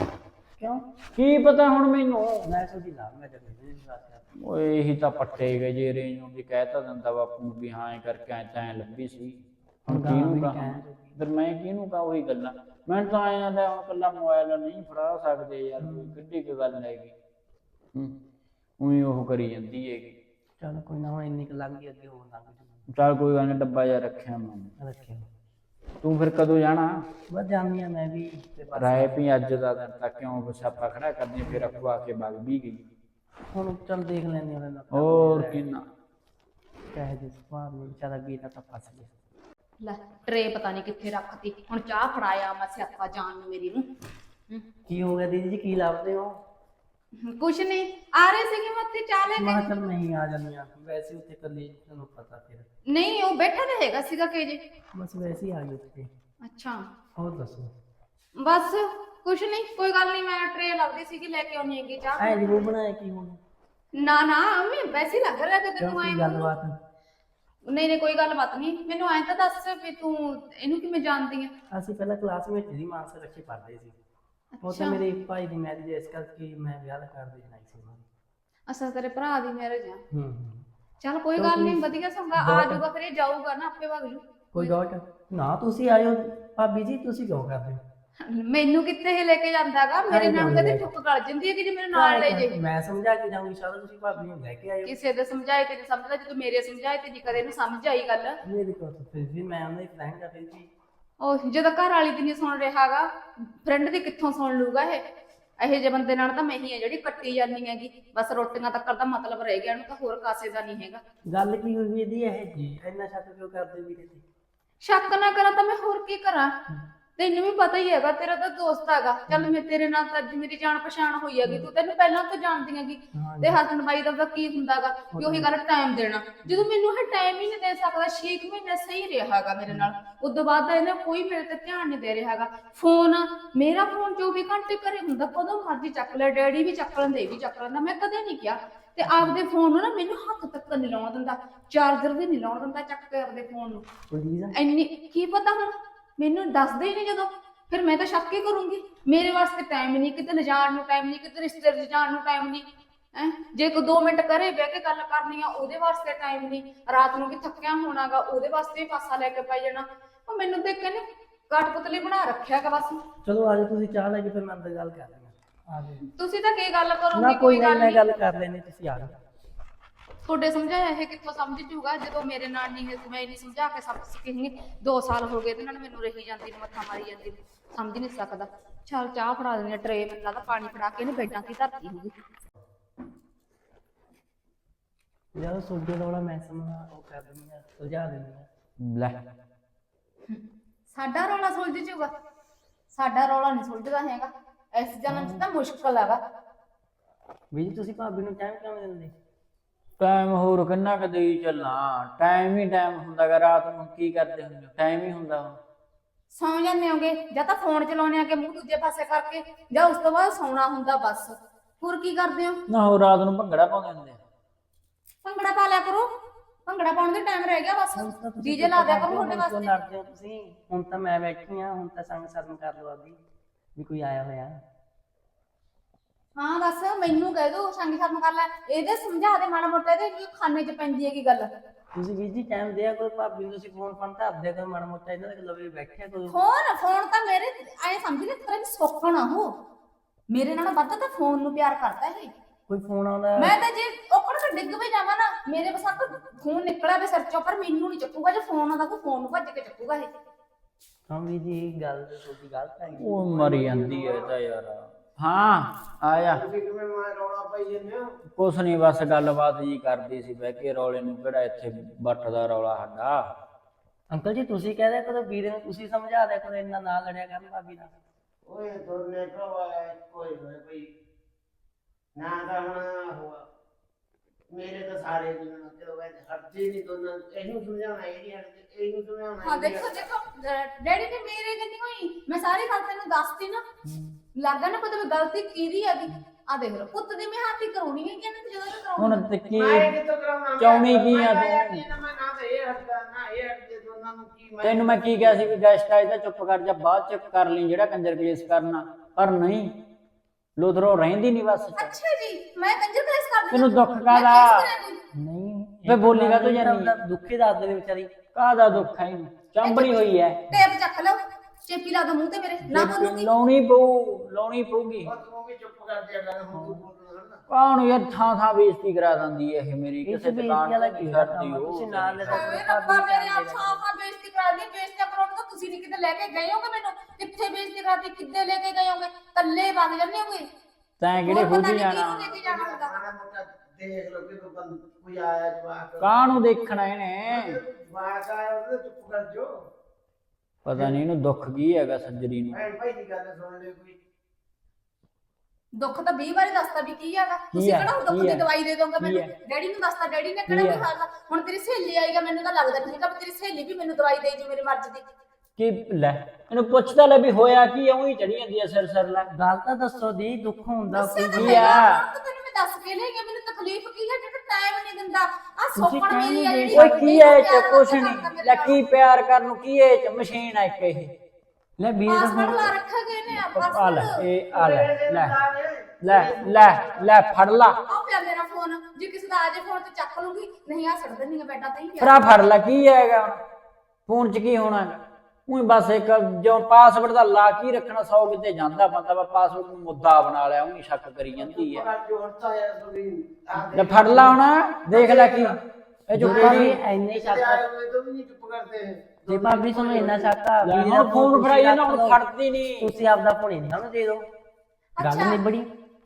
ਕਿਉਂ? ਕੀ ਪਤਾ ਹੁਣ ਮੈਨੂੰ? ਮੈਂ ਤੁਹਾਡੀ ਲਾਭ ਮੈਂ ਜਦ ਨਹੀਂ ਵਿਸ਼ਵਾਸ ਕਰਦਾ ਓਏ ਇਹੀ ਤਾਂ ਪੱਟੇ ਗਏ ਜੇ ਰੇਂਜ ਨੂੰ ਵੀ ਕਹਿ ਤਾਂ ਦਿੰਦਾ ਬਾਪੂ ਵੀ ਹਾਂ ਕਰਕੇ ਐ ਤਾਂ ਲੱਭੀ ਸੀ। ਹੁਣ ਕਿਹਨੂੰ ਕਹਾਂ? ਫਿਰ ਮੈਂ ਕਿਹਨੂੰ ਕਹਾਂ ਉਹੀ ਗੱਲਾਂ? ਮੈਂ ਤਾਂ ਆਇਆ ਦਾ ਹੁਣ ਕੱਲਾ ਮੋਬਾਈਲ ਨਹੀਂ ਫੜਾ ਸਕਦੇ ਯਾਰ ਕੋਈ ਕਿੱਡੀ ਕੁ ਗੱਲ ਹੈਗੀ। ਹੂੰ ਉਹੀ ਉਹ ਕਰੀ ਜਾਂਦੀ ਹੈਗੀ। ਚਲ ਕੋਈ ਨਾ ਹੁਣ ਇੰਨੀ ਕੁ ਲੰਘ ਗਈ ਅੱਗੇ ਹੋਰ ਲੰਘ ਜੂ। ਚੱਲ ਕੋਈ ਗੱਲ ਨੀ ਡੱਬਾ ਜਿਹਾ ਰੱਖਿਆ ਮੈਂ। ਰੱਖਿਓ ਤੂੰ ਫਿਰ ਕਦੋਂ ਜਾਣਾ? ਬਸ ਜਾਂਦੀ ਆ ਮੈਂ ਵੀ ਤੇ ਬਸ। ਰਾਏ ਵੀ ਅੱਜ ਦਾ ਦਿਨ ਤਾਂ ਕਿਉਂ ਬਸਾਪਾ ਖੜਾ ਕਰਦੀ ਫਿਰ ਅੱਖੂ ਆ ਕੇ ਵਗ ਵੀ ਗਈ। ਹੁਣ ਚਲ ਦੇਖ ਲੈਂਦੇ ਹਾਂ ਹੋਰ ਕਿੰਨਾ ਕਹੇ ਜੇ ਸਵਾਲ ਨੇ ਵਿਚਾਰਾ ਵੀਰਾ ਤਾਂ ਫਸ ਗਿਆ। ਲੈ ਟਰੇ ਪਤਾ ਨਹੀਂ ਕਿੱਥੇ ਰੱਖਤੀ। ਹੁਣ ਚਾਹ ਫੜਾਇਆ ਮੈਂ ਸਿਆਪਾ ਜਾਣ ਨੂੰ ਮੇਰੀ ਨੂੰ। ਕੀ ਹੋ ਗਿਆ ਦੀਦੀ ਜੀ ਕੀ ਲੱਭਦੇ ਹੋ? ਕੁਛ ਨਹੀਂ ਆ ਰਹੇ ਸੀਗੇ ਮੈਂ ਉੱਥੇ ਚਾਹ ਲੈ ਕੇ। ਚੱਲ ਨਹੀਂ ਆ ਜਾਂਦੀ ਆ ਵੈਸੇ ਉੱਥੇ ਕੱਲੀ ਤੁਹਾਨੂੰ ਪਤਾ ਫਿਰ। ਨਹੀਂ ਉਹ ਬੈਠਾ ਤਾਂ ਹੈਗਾ ਸੀਗਾ ਕਿ ਜੀ। ਬਸ ਵੈਸੇ ਹੀ ਆ ਗਈ ਉੱਥੇ। ਅੱਛਾ। ਹੋਰ ਦੱਸੋ? ਬਸ ਕੁਛ ਨਹੀਂ ਕੋਈ ਗੱਲ ਨਹੀਂ ਮੈਂ ਟਰੇ ਲੱਭਦੀ ਸੀਗੀ ਲੈ ਕੇ ਆਉਣੀ ਹੈਗੀ ਚਾਹ। ਐ ਜਰੂਰ ਬਣਾਇਆ ਕੀ ਹੁਣ? ਨਾ ਨਾ ਮੈਂ ਵੈਸੇ ਹੀ ਲੱਗ ਰਿਹਾ ਕਿ ਕਿਉਂ ਤੈਨੂੰ ਆਏ ਗੱਲਬਾਤ। ਨਹੀਂ ਨਹੀਂ ਕੋਈ ਗੱਲ ਬਾਤ ਨਹੀਂ। ਮੈਨੂੰ ਐਂ ਤਾਂ ਦੱਸ ਵੀ ਤੂੰ ਇਹਨੂੰ ਕਿਵੇਂ ਜਾਣਦੀ ਹੈ ਅਸੀਂ ਪਹਿਲਾਂ ਕਲਾਸਮੇਟ ਸੀ ਮਾਨਸਾ ਰੱਖੇ ਪੜ੍ਹਦੇ ਸੀ। ਉਹ ਤਾਂ ਮੇਰੇ ਭਾਈ ਦੀ ਮੈਰਿਜ ਇਸ ਕਰਕੇ ਮੈਂ ਵਿਆਹ ਦਾ ਕਰ ਦੇਣਾ ਸੀ ਉਹਨਾਂ ਨੂੰ। ਅਸਾਂ ਤੇਰੇ ਭਰਾ ਦੀ ਮੈਰਿਜ ਆ। ਹੂੰ ਹੂੰ। ਚੱਲ ਕੋਈ ਗੱਲ ਨਹੀਂ ਵਧੀਆ ਸੰਗਾ ਆ ਜਾਊਗਾ ਫਿਰ ਇਹ ਜਾਊਗਾ ਨਾ ਆਪੇ ਵਗ ਜੂ। ਕੋਈ ਡਾਟ ਨਾ ਤੁਸੀਂ ਆਇਓ ਭਾਬੀ ਜੀ ਤੁਸੀਂ ਕਿਉਂ ਕਰਦੇ ਹੋ? ਮੈਨੂੰ ਕਿੱਥੇ ਇਹ ਲੈ ਕੇ ਜਾਂਦਾਗਾ? ਮੇਰੇ ਨਾਲ ਕਦੇ ਠੁੱਕ ਗਲ ਜਾਂਦੀ ਹੈ ਕਿ ਜੇ ਮੇਰੇ ਨਾਲ ਲੈ ਜੇ ਮੈਂ ਸਮਝਾ ਕੇ ਜਾਊਂਗੀ ਸਾਰਾ ਤੁਸੀਂ ਭਾਬੀ ਨੂੰ ਲੈ ਕੇ ਆਇਓ। ਕਿਸੇ ਦੇ ਸਮਝਾਏ ਤੇ ਨਹੀਂ ਸਮਝਦਾ ਜਦੋਂ ਮੇਰੇ ਸਮਝਾਏ ਤੇ ਨਹੀਂ ਕਦੇ ਨੂੰ ਸਮਝ ਆਈ ਗੱਲ। ਮੇਰੇ ਕੋਲ ਤਾਂ ਵੀ ਮੈਂ ਉਹਨਾਂ ਦੀ ਫਰੈਂਡ ਆ ਫਿਰ ਵੀ ਉਹ ਜਦੋਂ ਘਰ ਵਾਲੀ ਦੀ ਨਹੀਂ ਸੁਣ ਰਿਹਾਗਾ ਫਰੈਂਡ ਦੀ ਕਿੱਥੋਂ ਸੁਣ ਲੂਗਾ ਇਹ? ਇਹੋ ਜਿਹੇ ਬੰਦੇ ਨਾਲ ਤਾਂ ਮੈਂ ਹੀ ਆ ਜਿਹੜੀ ਕੱਟੀ ਜਾਂਦੀ ਹੈਗੀ। ਬਸ ਰੋਟੀਆਂ ਤੱਕ ਦਾ ਮਤਲਬ ਰਹਿ ਗਿਆ ਇਹਨੂੰ ਤਾਂ ਹੋਰ ਕਾਸੇ ਦਾ ਨਹੀਂ ਹੈਗਾ। ਗੱਲ ਕੀ ਹੋਈ ਇਹਦੀ ਇਹ ਜੀ? ਇੰਨਾ ਸ਼ੱਕ ਕਿਉਂ ਕਰਦੇ ਵੀਰੇ ਤੇ? ਸ਼ੱਕ ਨਾ ਕਰਾਂ ਤਾਂ ਮੈਂ ਹੋਰ ਕੀ ਕਰਾਂ? ਤੈਨੂੰ ਵੀ ਪਤਾ ਹੀ ਹੈਗਾ ਤੇਰਾ ਤਾਂ ਦੋਸਤ ਹੈਗਾ। ਚੱਲ ਮੈਂ ਤੇਰੇ ਨਾਲ ਤਾਂ ਅੱਜ ਮੇਰੀ ਜਾਣ ਪਛਾਣ ਹੋਈ ਹੈਗੀ ਤੂੰ ਤੈਨੂੰ ਪਹਿਲਾਂ ਤੋਂ ਜਾਣਦੀ ਹੈਗੀ ਤੇ ਹਸਬੰਡ ਬਾਈ ਦਾ ਤਾਂ ਕੀ ਹੁੰਦਾਗਾ ਕਿ ਉਹੀ ਗੱਲ ਟਾਈਮ ਦੇਣਾ। ਜਦੋਂ ਮੈਨੂੰ ਇਹ ਟਾਈਮ ਹੀ ਨਹੀਂ ਦੇ ਸਕਦਾ 6 ਮਹੀਨੇ ਸਹੀ ਰਿਹਾਗਾ ਮੇਰੇ ਨਾਲ। ਉਦੋਂ ਬਾਅਦ ਤਾਂ ਇਹਨੇ ਕੋਈ ਮੇਰੇ ਤੇ ਧਿਆਨ ਨਹੀਂ ਦੇ ਰਿਹਾਗਾ ਫੋਨ ਮੇਰਾ ਫੋਨ 24 ਘੰਟੇ ਘਰੇ ਹੁੰਦਾ ਕਦੋਂ ਮਰਜ਼ੀ ਚੱਕ ਲੈ ਡੈਡੀ ਵੀ ਚੱਕ ਲੈਂਦੇ ਵੀ ਚੱਕ ਲੈਂਦਾ ਮੈਂ ਕਦੇ ਨਹੀਂ ਕਿਹਾ। ਤੇ ਆਪਦੇ ਫੋਨ ਨੂੰ ਨਾ ਮੈਨੂੰ ਹੱਥ ਤੱਕ ਨਹੀਂ ਲਾਉਣ ਦਿੰਦਾ ਚਾਰਜਰ ਵੀ ਨਹੀਂ ਲਾਉਣ ਦਿੰਦਾ ਚੱਕ ਕੇ ਆਪਦੇ ਫੋਨ ਨੂੰ। ਇੰਨੀ ਕੀ ਪਤਾ ਹੁਣ? ਮੈਨੂੰ ਦੱਸਦੇ ਹੀ ਨਹੀਂ ਜਦੋਂ। ਫਿਰ ਮੈਂ ਤਾਂ ਸ਼ੱਕ ਹੀ ਕਰੂੰਗੀ। ਮੇਰੇ ਵਾਸਤੇ ਟਾਈਮ ਨਹੀਂ ਕਿਤੇ ਲਿਜਾਣ ਨੂੰ ਟਾਈਮ ਨਹੀਂ ਕਿਤੇ ਰਿਸ਼ਤੇਦਾਰ ਜਾਣ ਨੂੰ ਟਾਈਮ ਨਹੀਂ ਹੈ? ਜੇ ਕੋ 2 ਮਿੰਟ ਕਰੇ ਬਹਿ ਕੇ ਗੱਲ ਕਰਨੀ ਆ ਉਹਦੇ ਵਾਸਤੇ ਟਾਈਮ ਨਹੀਂ ਰਾਤ ਨੂੰ ਵੀ ਥੱਕਿਆ ਹੋਣਾਗਾ ਉਹਦੇ ਵਾਸਤੇ ਪਾਸਾ ਲੈ ਕੇ ਪੈ ਜਾਣਾ। ਉਹ ਮੈਨੂੰ ਤੇ ਕਹਿੰਦੇ ਕੱਟ ਪੁਤਲੀ ਬਣਾ ਰੱਖਿਆਗਾ ਬਸ। ਚਲੋ ਆਜੋ ਤੁਸੀਂ ਚਾਹ ਲੈ ਕੇ ਫਿਰ ਮੈਂ ਅੰਦਰ ਗੱਲ ਕਰ ਲੈਣਾ ਆਜੋ ਤੁਸੀਂ ਤਾਂ ਕੀ ਗੱਲ ਨਾ ਕਰੋਗੇ ਕੋਈ ਮੈਂ ਨਹੀਂ ਗੱਲ ਕਰ ਲੈਣੀ ਤੁਸੀਂ ਆ ਜਾਓ। ਤੁਹਾਡੇ ਸਮਝਾਇਆ ਇਹ ਕਿੱਥੋਂ ਸਮਝ ਜੂਗਾ? ਜਦੋਂ ਮੇਰੇ ਨਾਲ ਨਹੀਂ ਹੈ ਮੈਂ ਨਹੀਂ ਸਮਝਾ ਕੇ ਸਮਝ ਸਕੀ 2 ਸਾਲ ਹੋ ਗਏ ਇਹਦੇ ਨਾਲ ਮੈਨੂੰ ਰਹੀ ਜਾਂਦੀ ਨੂੰ ਮੱਥਾ ਮਾਰੀ ਜਾਂਦੀ ਨੂੰ, ਸਮਝ ਨਹੀਂ ਸਕਦਾ। ਚਲ ਚਾਹ ਫੜਾ ਦਿੰਦੀ ਟਰੇ ਮੈਨੂੰ ਲੱਗਦਾ ਪਾਣੀ ਫੜਾ ਕੇ ਇਹਨੇ ਬੈਠਾਂ ਕੀ ਧਰਤੀ ਹੋਊਗੀ। ਜਦੋਂ ਸੁਣਦੇ ਰੌਲਾ ਮੈਂ ਸਮਝਾ ਉਹ ਕਰ ਦਿੰਦੀ ਆ ਸੁਲਝਾ ਦਿੰਦੀ ਆ। ਲੈ। ਸਾਡਾ ਰੌਲਾ ਸੁਲਝ ਜੂਗਾ? ਸਾਡਾ ਰੌਲਾ ਨਹੀਂ ਸੁਲਝਦਾ ਹੈਗਾ। ਇਸ ਜਨਮ 'ਚ ਤਾਂ ਮੁਸ਼ਕਲ ਹੈਗਾ। ਵੀ ਜੀ ਤੁਸੀਂ ਭਾਬੀ ਨੂੰ ਟਾਈਮ ਨੀ ਦਿੰਦੇ? ਟਾਈਮ ਹੋਰ ਕਿੰਨਾ ਕੁ ਦੇਈ ਚੱਲਾਂ? ਟਾਈਮ ਹੀ ਟਾਈਮ ਹੁੰਦਾਗਾ ਰਾਤ ਨੂੰ ਕੀ ਕਰਦੇ ਹੁੰਦੇ ਟਾਈਮ ਹੀ ਹੁੰਦਾ ਵਾ। ਸੌਂ ਜਾਂਦੇ ਹੋਗੇ ਜਾਂ ਤਾਂ ਫੋਨ ਚਲਾਉਣੇ ਆ ਕਿ ਮੂੰਹ ਦੂਜੇ ਪਾਸੇ ਕਰਕੇ ਜਾਂ ਉਸ ਤੋਂ ਬਾਅਦ ਸੌਣਾ ਹੁੰਦਾ ਬਸ। ਹੋਰ ਕੀ ਕਰਦੇ ਹੋ? ਨਾ ਹੋਰ ਰਾਤ ਨੂੰ ਭੰਗੜਾ ਪਾਉਂਦੇ ਹੁੰਦੇ ਆ। ਭੰਗੜਾ ਪਾ ਲਿਆ ਕਰੋ। ਭੰਗੜਾ ਪਾਉਣ ਦਾ ਟਾਈਮ ਰਹਿ ਗਿਆ ਬਸ। ਡੀਜੇ ਲਾ ਦਿਆ ਕਰੋ ਤੁਹਾਡੇ ਵਾਸਤੇ। ਲੜਦੇ ਹੋ ਤੁਸੀਂ। ਹੁਣ ਤਾਂ ਮੈਂ ਬੈਠੀ ਆ ਹੁਣ ਤਾਂ ਸੰਗ ਸ਼ਰਮ ਕਰ ਲਓ ਆਪਦੀ ਵੀ ਕੋਈ ਆਇਆ ਹੋਇਆ। ਹਾਂ ਬਸ ਮੈਨੂੰ ਕਹਿ ਦੋ ਸੰਗੀ ਸ਼ਰਮ ਕਰ ਲੈ। ਇਹਦੇ ਸਮਝਾ ਦੇ ਮਾੜਾ ਮੋਟਾ ਇਹਦੇ ਕੀ ਖਾਨੇ 'ਚ ਪੈਂਦੀ ਹੈਗੀ ਗੱਲ। ਤੁਸੀਂ ਵੀਰ ਜੀ ਟਾਈਮ ਦਿਆ ਕੋਈ ਭਾਬੀ ਨੂੰ ਤੁਸੀਂ ਫੋਨ ਫੋਨ ਧਰ ਦਿਆ ਕਰੋ ਮਾੜਾ ਮੋਟਾ ਇਹਨਾਂ ਦੇ ਲਵੇ ਬੈਠਿਆ ਕਰੋ। ਫੋਨ ਫੋਨ ਤਾਂ ਮੇਰੇ ਐ ਸਮਝ ਲੈ ਤੇਰੇ ਸੋਕਣ ਆ ਉਹ ਮੇਰੇ ਨਾਲ ਵੱਧ ਤਾਂ ਫੋਨ ਨੂੰ ਪਿਆਰ ਕਰਦਾ ਇਹ। ਕੋਈ ਫੋਨ ਆਉਂਦਾ ਮੈਂ ਤਾਂ ਜੇ ਔਕੜ ਕੇ ਡਿੱਗ ਵੀ ਜਾਵਾਂ ਨਾ ਮੇਰੇ ਬਸ ਆਪ ਫੋਨ ਨਿਕਲਿਆ ਵੇ ਸਿਰ ਚੋਂ ਪਰ ਮੈਨੂੰ ਨਹੀਂ ਚੱਕੂਗਾ ਜੇ ਫੋਨ ਆਉਂਦਾ ਕੋਈ ਫੋਨ ਨੂੰ ਭੱਜ ਕੇ ਚੱਕੂਗਾ ਇਹ। ਹਾਂ ਵੀਰ ਜੀ ਇਹ ਗੱਲ ਤਾਂ ਤੁਹਾਡੀ ਗਲਤ ਹੈ ਉਹ ਮਰੀ ਜਾਂਦੀ ਹੈ ਤਾਂ ਯਾਰ। ਹਾਂ ਆਇਆ। ਤੁਸੀਂ ਕਿਵੇਂ ਮੈਂ ਰੌਲਾ ਪਾਈ ਜਾਂਦੇ ਹੋ? ਕੁਛ ਨਹੀਂ ਬਸ ਗੱਲਬਾਤ ਜੀ ਕਰਦੀ ਸੀ ਬਹਿ ਕੇ ਰੌਲੇ ਨੂੰ ਕਿਹੜਾ ਇੱਥੇ ਬੱਟ ਦਾ ਰੌਲਾ ਸਾਡਾ। ਅੰਕਲ ਜੀ ਤੁਸੀਂ ਕਹਿ ਦਿਆ ਕਰੋ ਵੀਰੇ ਨੂੰ ਤੁਸੀਂ ਸਮਝਾ ਦਿਆ ਕਰੋ ਇੰਨਾ ਨਾ ਲੜਿਆ ਕਰਨ ਭਾਬੀ ਨਾਲ ਓਏ ਦੋਨੇ ਭਰਾ ਕੋਈ ਹੋਏ ਭਈ ਨਾ ਤਾਂ ਹੁਣ ਹੋਆ ਮੇਰੇ ਤਾਂ ਸਾਰੇ ਦਿਨ ਜਦੋਂ ਕਹਿੰਦੇ ਹੱਥੀ ਨਹੀਂ ਦੋਨਾਂ ਨੂੰ। ਇਹਨੂੰ ਸਮਝਾਉਣਾ ਇਹ ਨਹੀਂ ਹਟਦੇ ਇਹਨੂੰ ਸਮਝਾਉਣਾ ਹਾਂ ਇਹ ਨਹੀਂ ਦੇਖੋ ਦੇਖੋ ਡੈਡੀ ਨੇ ਮੇਰੇ ਕੰਨੀ ਹੋਈ। ਮੈਂ ਸਾਰੀ ਗੱਲ ਤੈਨੂੰ ਦੱਸਤੀ ਨਾ। ਲੱਗਾ ਨਾ ਪਤਾ ਵੀ ਗਲਤੀ ਕਿਹਦੀ ਹੈਗੀ ਆ ਦੇਖ ਲਓ ਪੁੱਤ ਦੀ ਮੈਂ ਹਾਥੀ ਕਰਾਉਣੀ ਹੈ ਕਿ ਨਹੀਂ ਜਦੋਂ ਵੀ ਕਰਾਉਣੀ ਹੁਣ ਤੇ ਕੀ ਚਾਹੁੰਦੀ ਕੀ ਆ ਤੂੰ? ਮੈਂ ਨਾ ਤਾਂ ਇਹ ਹਟਦਾ ਨਾ ਇਹ ਹਟਦੇ ਦੋਨਾਂ ਨੂੰ ਕੀ ਮੈਂ ਤੈਨੂੰ ਮੈਂ ਕੀ ਕਿਹਾ ਸੀ ਵੀ ਗੈਸਟ ਆਏ ਤਾਂ ਚੁੱਪ ਕਰ ਜਾ ਬਾਅਦ ਚ ਕਰ ਲਈ ਜਿਹੜਾ ਕੰਜਰ ਕਲੇਸ ਕਰਨਾ ਪਰ ਨਹੀਂ ਲੋਧਰੋ ਰਹਿੰਦੀ ਨਹੀਂ ਬਸ ਚ। ਅੱਛਾ ਜੀ ਮੈਂ ਕੰਜਰ ਕਲੇਸ ਕਰ ਦਿੰਦੀ ਤੈਨੂੰ ਦੁੱਖ ਮੈਂ ਕਾਹਦਾ? ਨਹੀਂ ਵੇ ਬੋਲੀ ਕਾਹਤੋਂ ਜਾਂਦੀ ਹੈ? ਦੁੱਖੇ ਦੱਸ ਦੇ ਵਿਚਾਰੀ ਕਾਹਦਾ ਦੁੱਖ ਹੈ ਇਹਨੂੰ? ਚਾਂਬੜੀ ਹੋਈ ਹੈ ਟੇਪ ਚੱਕ ਲਓ ਚੇਪੀ ਲਾ ਦੋ ਮੂੰਹ ਤੇ ਮੇਰੇ ਨਾ ਬੋਲੂਗੀ। ਲਾਉਣੀ ਪਊ ਲਾਉਣੀ ਪਊਗੀ। ਉਹ ਤੂੰ ਵੀ ਚੁੱਪ ਕਰ ਜਾ ਕਰ ਹੁਣ ਤੂੰ ਬੋਲਣਾ ਨਾ ਕਾਹਨ ਯਾਰ ਥਾਂ ਥਾਂ ਬੇਇੱਜ਼ਤੀ ਕਰਾ ਦਿੰਦੀ ਹੈ ਇਹ ਮੇਰੀ? ਕਿਸੇ ਦੁਕਾਨ ਤੇ ਕੀ ਕਰਦੀ? ਉਹ। ਤੁਸੀਂ ਨਾਲ ਲੈ ਓਏ ਰੱਬਾ ਮੇਰੇ ਅੱਛਾ ਆਪਾਂ ਬੇਇੱਜ਼ਤੀ ਕਰਾਦੀ ਬੇਇੱਜ਼ਤੀ ਕਰਾਉਣ ਤਾਂ ਤੁਸੀਂ ਨਹੀਂ ਕਿਤੇ ਲੈ ਕੇ ਗਏ ਹੋਗੇ ਮੈਨੂੰ? ਕਿੱਥੇ ਬੇਇੱਜ਼ਤੀ ਕਰਾਦੀ ਕਿੱਦੇ ਲੈ ਕੇ ਗਏ ਹੋਗੇ? ਕੱਲੇ ਵਗ ਜਾਂਦੇ ਹੋਗੇ? ਤੈਂ ਕਿਹੜੇ ਖੁਦ ਨੀ ਜਾਣਾ। ਕਿਹਨੂੰ ਲੈ ਕੇ ਦੇਖ ਕਿ ਕੋਈ ਆਇਆ ਜਵਾਕ। ਕਾਹਨੂੰ ਦੇਖਣਾ ਇਹਨੇ? ਜਵਾਕ ਆਇਆ ਉਹਦੇ ਚੁੱਪ ਕਰ ਜੋ ਪਤਾ ਨਹੀਂ ਇਹਨੂੰ ਦੁੱਖ ਕੀ ਹੈਗਾ ਸੱਜਰੀ ਨੂੰ ਭੈਣ ਭਾਈ ਦੀ ਗੱਲ ਸੁਣ ਲੈ ਕੋਈ ਦੁੱਖ ਤਾਂ 20 ਵਾਰੀ ਦੱਸਦਾ ਵੀ ਕੀ ਹੈਗਾ ਤੁਸੀਂ? ਕਿਹੜਾ ਹੁਣ ਦੁੱਖ ਦੀ? ਦਵਾਈ ਦੇ ਦੋਗੇ ਮੈਨੂੰ? ਡੈਡੀ ਨੂੰ ਦੱਸਦਾ ਡੈਡੀ ਨੇ ਕਿਹੜਾ ਕੀ ਵੀ ਹੈ? ਹਾਲ ਹੁਣ ਤੇਰੀ ਸਹੇਲੀ ਆਏਗਾ ਮੈਨੂੰ ਤਾਂ ਲੱਗਦਾ ਨਹੀਂ ਕਿ ਤੇਰੀ ਸਹੇਲੀ ਵੀ ਮੈਨੂੰ ਦਵਾਈ ਦੇ ਜੂ ਮੇਰੀ ਮਰਜ਼ੀ ਦੀ ਕੀ ਲੈ ਇਹਨੂੰ ਪੁੱਛਦਾ ਲੈ ਵੀ ਹੋਇਆ ਕੀ ਐ ਉਹੀ ਚੜੀ ਜਾਂਦੀ ਐ ਸਿਰ ਸਿਰ ਲੈ ਗੱਲ ਤਾਂ ਦੱਸੋ ਦੀ ਦੁੱਖ ਹੁੰਦਾ ਕੋਈ ਆ? ਦੱਸ ਕੇ ਲਈ ਮੈਨੂੰ ਤਕਲੀਫ ਕੀ ਹੈ? ਜਿਹੜਾ ਟਾਈਮ ਨਹੀਂ ਦਿੰਦਾ। ਆ ਸੋਪਣ ਮੇਰੀ ਆ ਜਿਹੜੀ ਓਏ ਕੀ ਹੈ ਇਹ ਚ? ਪਿਆਰ ਕੁਛ ਕਰਦਾ ਨਹੀਂ। ਮੇਰੇ ਲੈ ਨਾਲ। ਕੀ ਪਿਆਰ ਕਰਨ ਨੂੰ? ਕੀ ਹੈ ਇਹ ਚ? ਮਸ਼ੀਨ ਆ ਇੱਕ ਇਹ। ਲੈ ਵੀਰ ਦਾ ਪਾਸਵਰਡ ਫੋਨ ਲਾ ਰੱਖਾ ਗਏ ਨੇ ਆ ਆ ਲੈ ਪਾਸਵਰਡ ਇਹ ਆ ਲੈ ਲੈ ਲੈ ਲੈ ਲੈ ਫੜ ਲਾ। ਆ ਪਿਆ ਮੇਰਾ ਫੋਨ ਜੇ ਕਿਸੇ ਦਾ ਆ ਜੇ ਫੋਨ ਤੇ ਚੱਕ ਲੂੰਗੀ ਨਹੀਂ ਆ ਛੱਡ ਦਿੰਦੀ ਆ ਬੈਠਾ ਤਾਂ ਹੀ ਪਿਆ। ਫਰਾ ਫੜ ਲਾ ਕੀ ਹੈਗਾ ਫੋਨ ਚ ਕੀ ਹੋਣਾ? ਉਹੀ ਬਸ ਇੱਕ ਜੋ ਪਾਸਵਰਡ ਦਾ ਲਾ ਕੀ ਰੱਖਣਾ ਸੌ ਕਿਤੇ ਜਾਂਦਾ ਬੰਦਾ ਵਾ ਪਾਸਵਰਡ ਨੂੰ ਮੁੱਦਾ ਬਣਾ ਲਿਆ ਉਹੀ ਸ਼ੱਕ ਕਰੀ ਜਾਂਦੀ ਹੈ। ਲੈ ਫੜ ਲਾ ਹੁਣ ਦੇਖ ਲੈ ਕੀ। ਇਹ ਜੋ ਕਿਹੜੀ ਐਨੇ ਸ਼ੱਕ ਜੇ ਭਾਬੀ ਤੁਹਾਨੂੰ ਇੰਨਾ ਸ਼ੱਕ ਆ ਲੈ ਵੀਰ ਦਾ ਹੁਣ ਫੋਨ ਫੜਾਈ ਜਾਂਦਾ ਹੁਣ। ਫੜਦੀ ਨਹੀਂ। ਤੁਸੀਂ ਆਪਦਾ ਫੋਨ ਇਹਨਾਂ ਨੂੰ ਦੇ ਦਿਓ। ਗੱਲ ਅੱਛਾ। ਨਿਬੜੀ।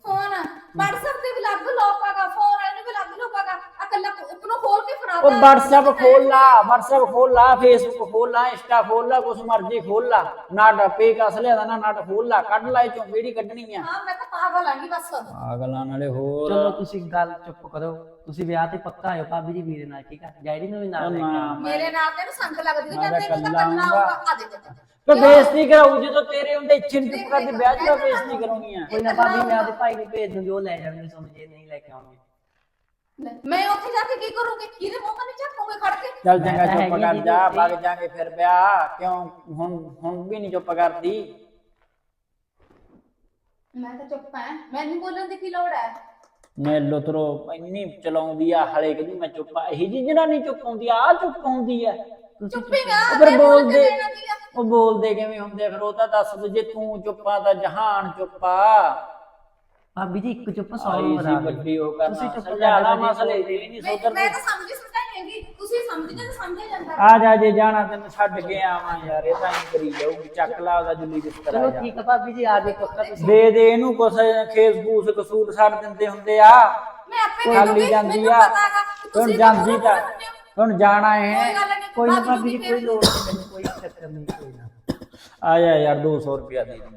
ਫੋਨ WhatsApp ਤੇ ਵੀ ਲੱਗ ਲੋਕਾਗਾ ਫੋਨ ਵਾਲੇ ਨੂੰ ਵੀ ਲੱਗ ਲੋਕਾਗਾ ਕੱਲਾ ਉਪਰੋਂ ਖੋਲ ਕੇ ਫੜਾ ਉਹ WhatsApp ਖੋਲ ਲਾ WhatsApp ਖੋਲ ਲਾ Facebook ਖੋਲ ਲਾ Insta ਖੋਲ ਲਾ ਕੁਛ ਮਰਜ਼ੀ ਖੋਲ ਲਾ। ਨਾਟ ਪੇ ਕਸ ਲਿਆ ਦਾ ਨਾ ਨਾਟ ਖੋਲ ਲਾ ਕੱਢ ਲਾ ਚੋਂ ਕਿਹੜੀ ਕੱਢਣੀ ਆ। ਹਾਂ ਮੈਂ ਤਾਂ ਪਾਗਲ ਆਂਗੀ ਬਸ। ਪਾਗਲਾਂ ਨਾਲੇ ਹੋਰ। ਚਲੋ ਤੁਸੀਂ ਗੱਲ ਚੁੱਪ ਕਰੋ। ਤੁਸੀਂ ਵਿਆਹ ਤੇ ਪੱਕਾ ਆਇਓ ਭਾਬੀ ਜੀ ਵੀਰੇ ਨਾਲ ਠੀਕ ਆ? ਡੈਡੀ ਨੂੰ ਵੀ ਨਾਲ ਲੈ ਕੇ ਆਓ। ਮੇਰੇ ਨਾਲ ਤੈਨੂੰ ਸੰਗ ਲੱਗਦੀ ਮੈਂ ਤੇ ਤਾਂ ਤੈਨੂੰ ਤਾਂ ਕੱਲਾ ਕਰਨਾ ਆਊਂਗਾ। ਆਊਗਾ ਆ ਦੇ ਦੇ ਤੇ ਬੇਇੱਜ਼ਤੀ ਕਰਾਉ ਜਦੋਂ ਤੇਰੇ ਹੁੰਦੇ ਇੱਛੇ ਨਹੀਂ ਚੁੱਪ ਕਰਦੇ ਵਿਆਹ 'ਚ ਤਾਂ ਬੇਇੱਜ਼ਤੀ ਕਰਾਉਣੀ ਆ ਕੋਈ ਨਾ ਭਾਬੀ ਮੈਂ ਆਪਦੇ ਭਾਈ ਨੂੰ ਭੇਜ ਦੂੰਗੀ ਉਹ ਲੈ ਜਾਣਗੇ ਜੇ ਨਹੀਂ ਲੈ ਕੇ ਆਉਣਗੇ ਲੈ, ਮੈਂ ਉੱਥੇ ਜਾ ਕੇ ਕੀ ਕਰੂੰਗੀ? ਕਿਹਦੇ ਮੂੰਹ ਕੰਨੀ ਝਾਕੂਗੇ ਖੜ ਕੇ? ਚੱਲ ਚੰਗਾ ਤਾਂ ਚੁੱਪ ਹੈਗੀ ਕਰ ਜੀ ਜਾ ਰੋਟੀ। ਵਗ ਜਾਾਂਗੇ ਫਿਰ ਵਿਆਹ। ਕਿਉਂ? ਹੁਣ ਹੁਣ ਵੀ ਨਹੀਂ ਚੁੱਪ ਕਰਦੀ। ਮੈਂ ਤਾਂ ਚੁੱਪ ਐ ਮੈਨੂੰ ਬੋਲਣ ਦੀ ਕੀ ਲੋੜ ਹੈ? ਮੈਂ ਲੁਤਰੋ ਇੰਨੀ ਚਲਾਉਂਦੀ ਆ ਹਲੇ ਕਹਿੰਦੀ ਮੈਂ ਚੁੱਪ ਆ ਇਹੀ ਜੀ ਨਹੀਂ ਚੁੱਪ ਆਉਂਦੀ ਆ ਚੁੱਪ ਆਉਂਦੀ ਆ। ਚੁੱਪੀ ਮੈਂ ਉਹ ਫਿਰ ਬੋਲਦੇ ਆ? ਉਹ ਬੋਲਦੇ ਕਿਵੇਂ ਹੁੰਦੇ ਆ? ਫਿਰ ਉਹ ਤਾਂ ਦੱਸ ਦੇ ਜੇ ਤੂੰ ਚੁੱਪਾ ਤਾਂ ਜਹਾਨ ਚੁੱਪਾ ਭਾਬੀ ਜੀ ਇੱਕ ਚੁੱਪ ਸੌ ਆਈ ਨੂੰ ਸੀ ਬਤਾ ਵੱਡੀ ਉਹ ਤੁਸੀਂ ਕਰਨਾ ਚੁੱਪ ਕਰ ਮਸਲੇ ਦੇ ਨਹੀਂ ਮੈਂ ਤਾਂ ਸਮਝੀ ਸਮਝਾਈ ਹੈਗੀ। ਤੁਸੀਂ ਸਮਝਦੇ ਤਾਂ ਸਮਝਿਆ ਜਾਂਦਾ। ਆ ਜਾ ਜੇ ਜਾਣਾ ਤੈਨੂੰ ਛੱਡ ਕੇ ਆਵਾਂ ਯਾਰ ਇਹ ਤਾਂ ਹੀ ਕਰੀ ਜਾਊਗੀ। ਚੱਕ ਲਾ ਉਹਦਾ ਜੁੱਲੀ ਕਿਸ ਤਰ੍ਹਾਂ ਚਲੋ ਜਾ। ਠੀਕ ਆ ਭਾਬੀ ਜੀ ਆ ਜਾਓ ਪੱਕਾ ਤੁਸੀਂ। ਦੇ ਦੇ ਇਹਨੂੰ ਕੁਛ ਖੇਸ ਫੂਸ ਕਸੂਰ ਛੱਡ ਦਿੰਦੇ ਹੁੰਦੇ ਆ। ਮੈਂ ਆਪੇ ਦੇ ਖਾਲੀ ਦੂੰਗੀ ਜਾਂਦੀ ਮੈਨੂੰ ਆ। ਪਤਾ ਹੈਗਾ ਕਿ ਹੁਣ ਜਾਂਦੀ ਤਾਂ ਤਾਂ। ਹੁਣ ਜਾਣਾ ਕੋਈ ਹੈ ਕੋਈ ਨਾ ਭਾਬੀ ਜੀ ਕੋਈ ਲੋੜ ਨਹੀਂ ਮੈਨੂੰ ਕੋਈ ਚੱਕਰ ਨਹੀਂ ਕੋਈ ਨਾ। ਆ ਜਾ ਯਾਰ 200 ਰੁਪਿਆ ਦੇ ਦੇ।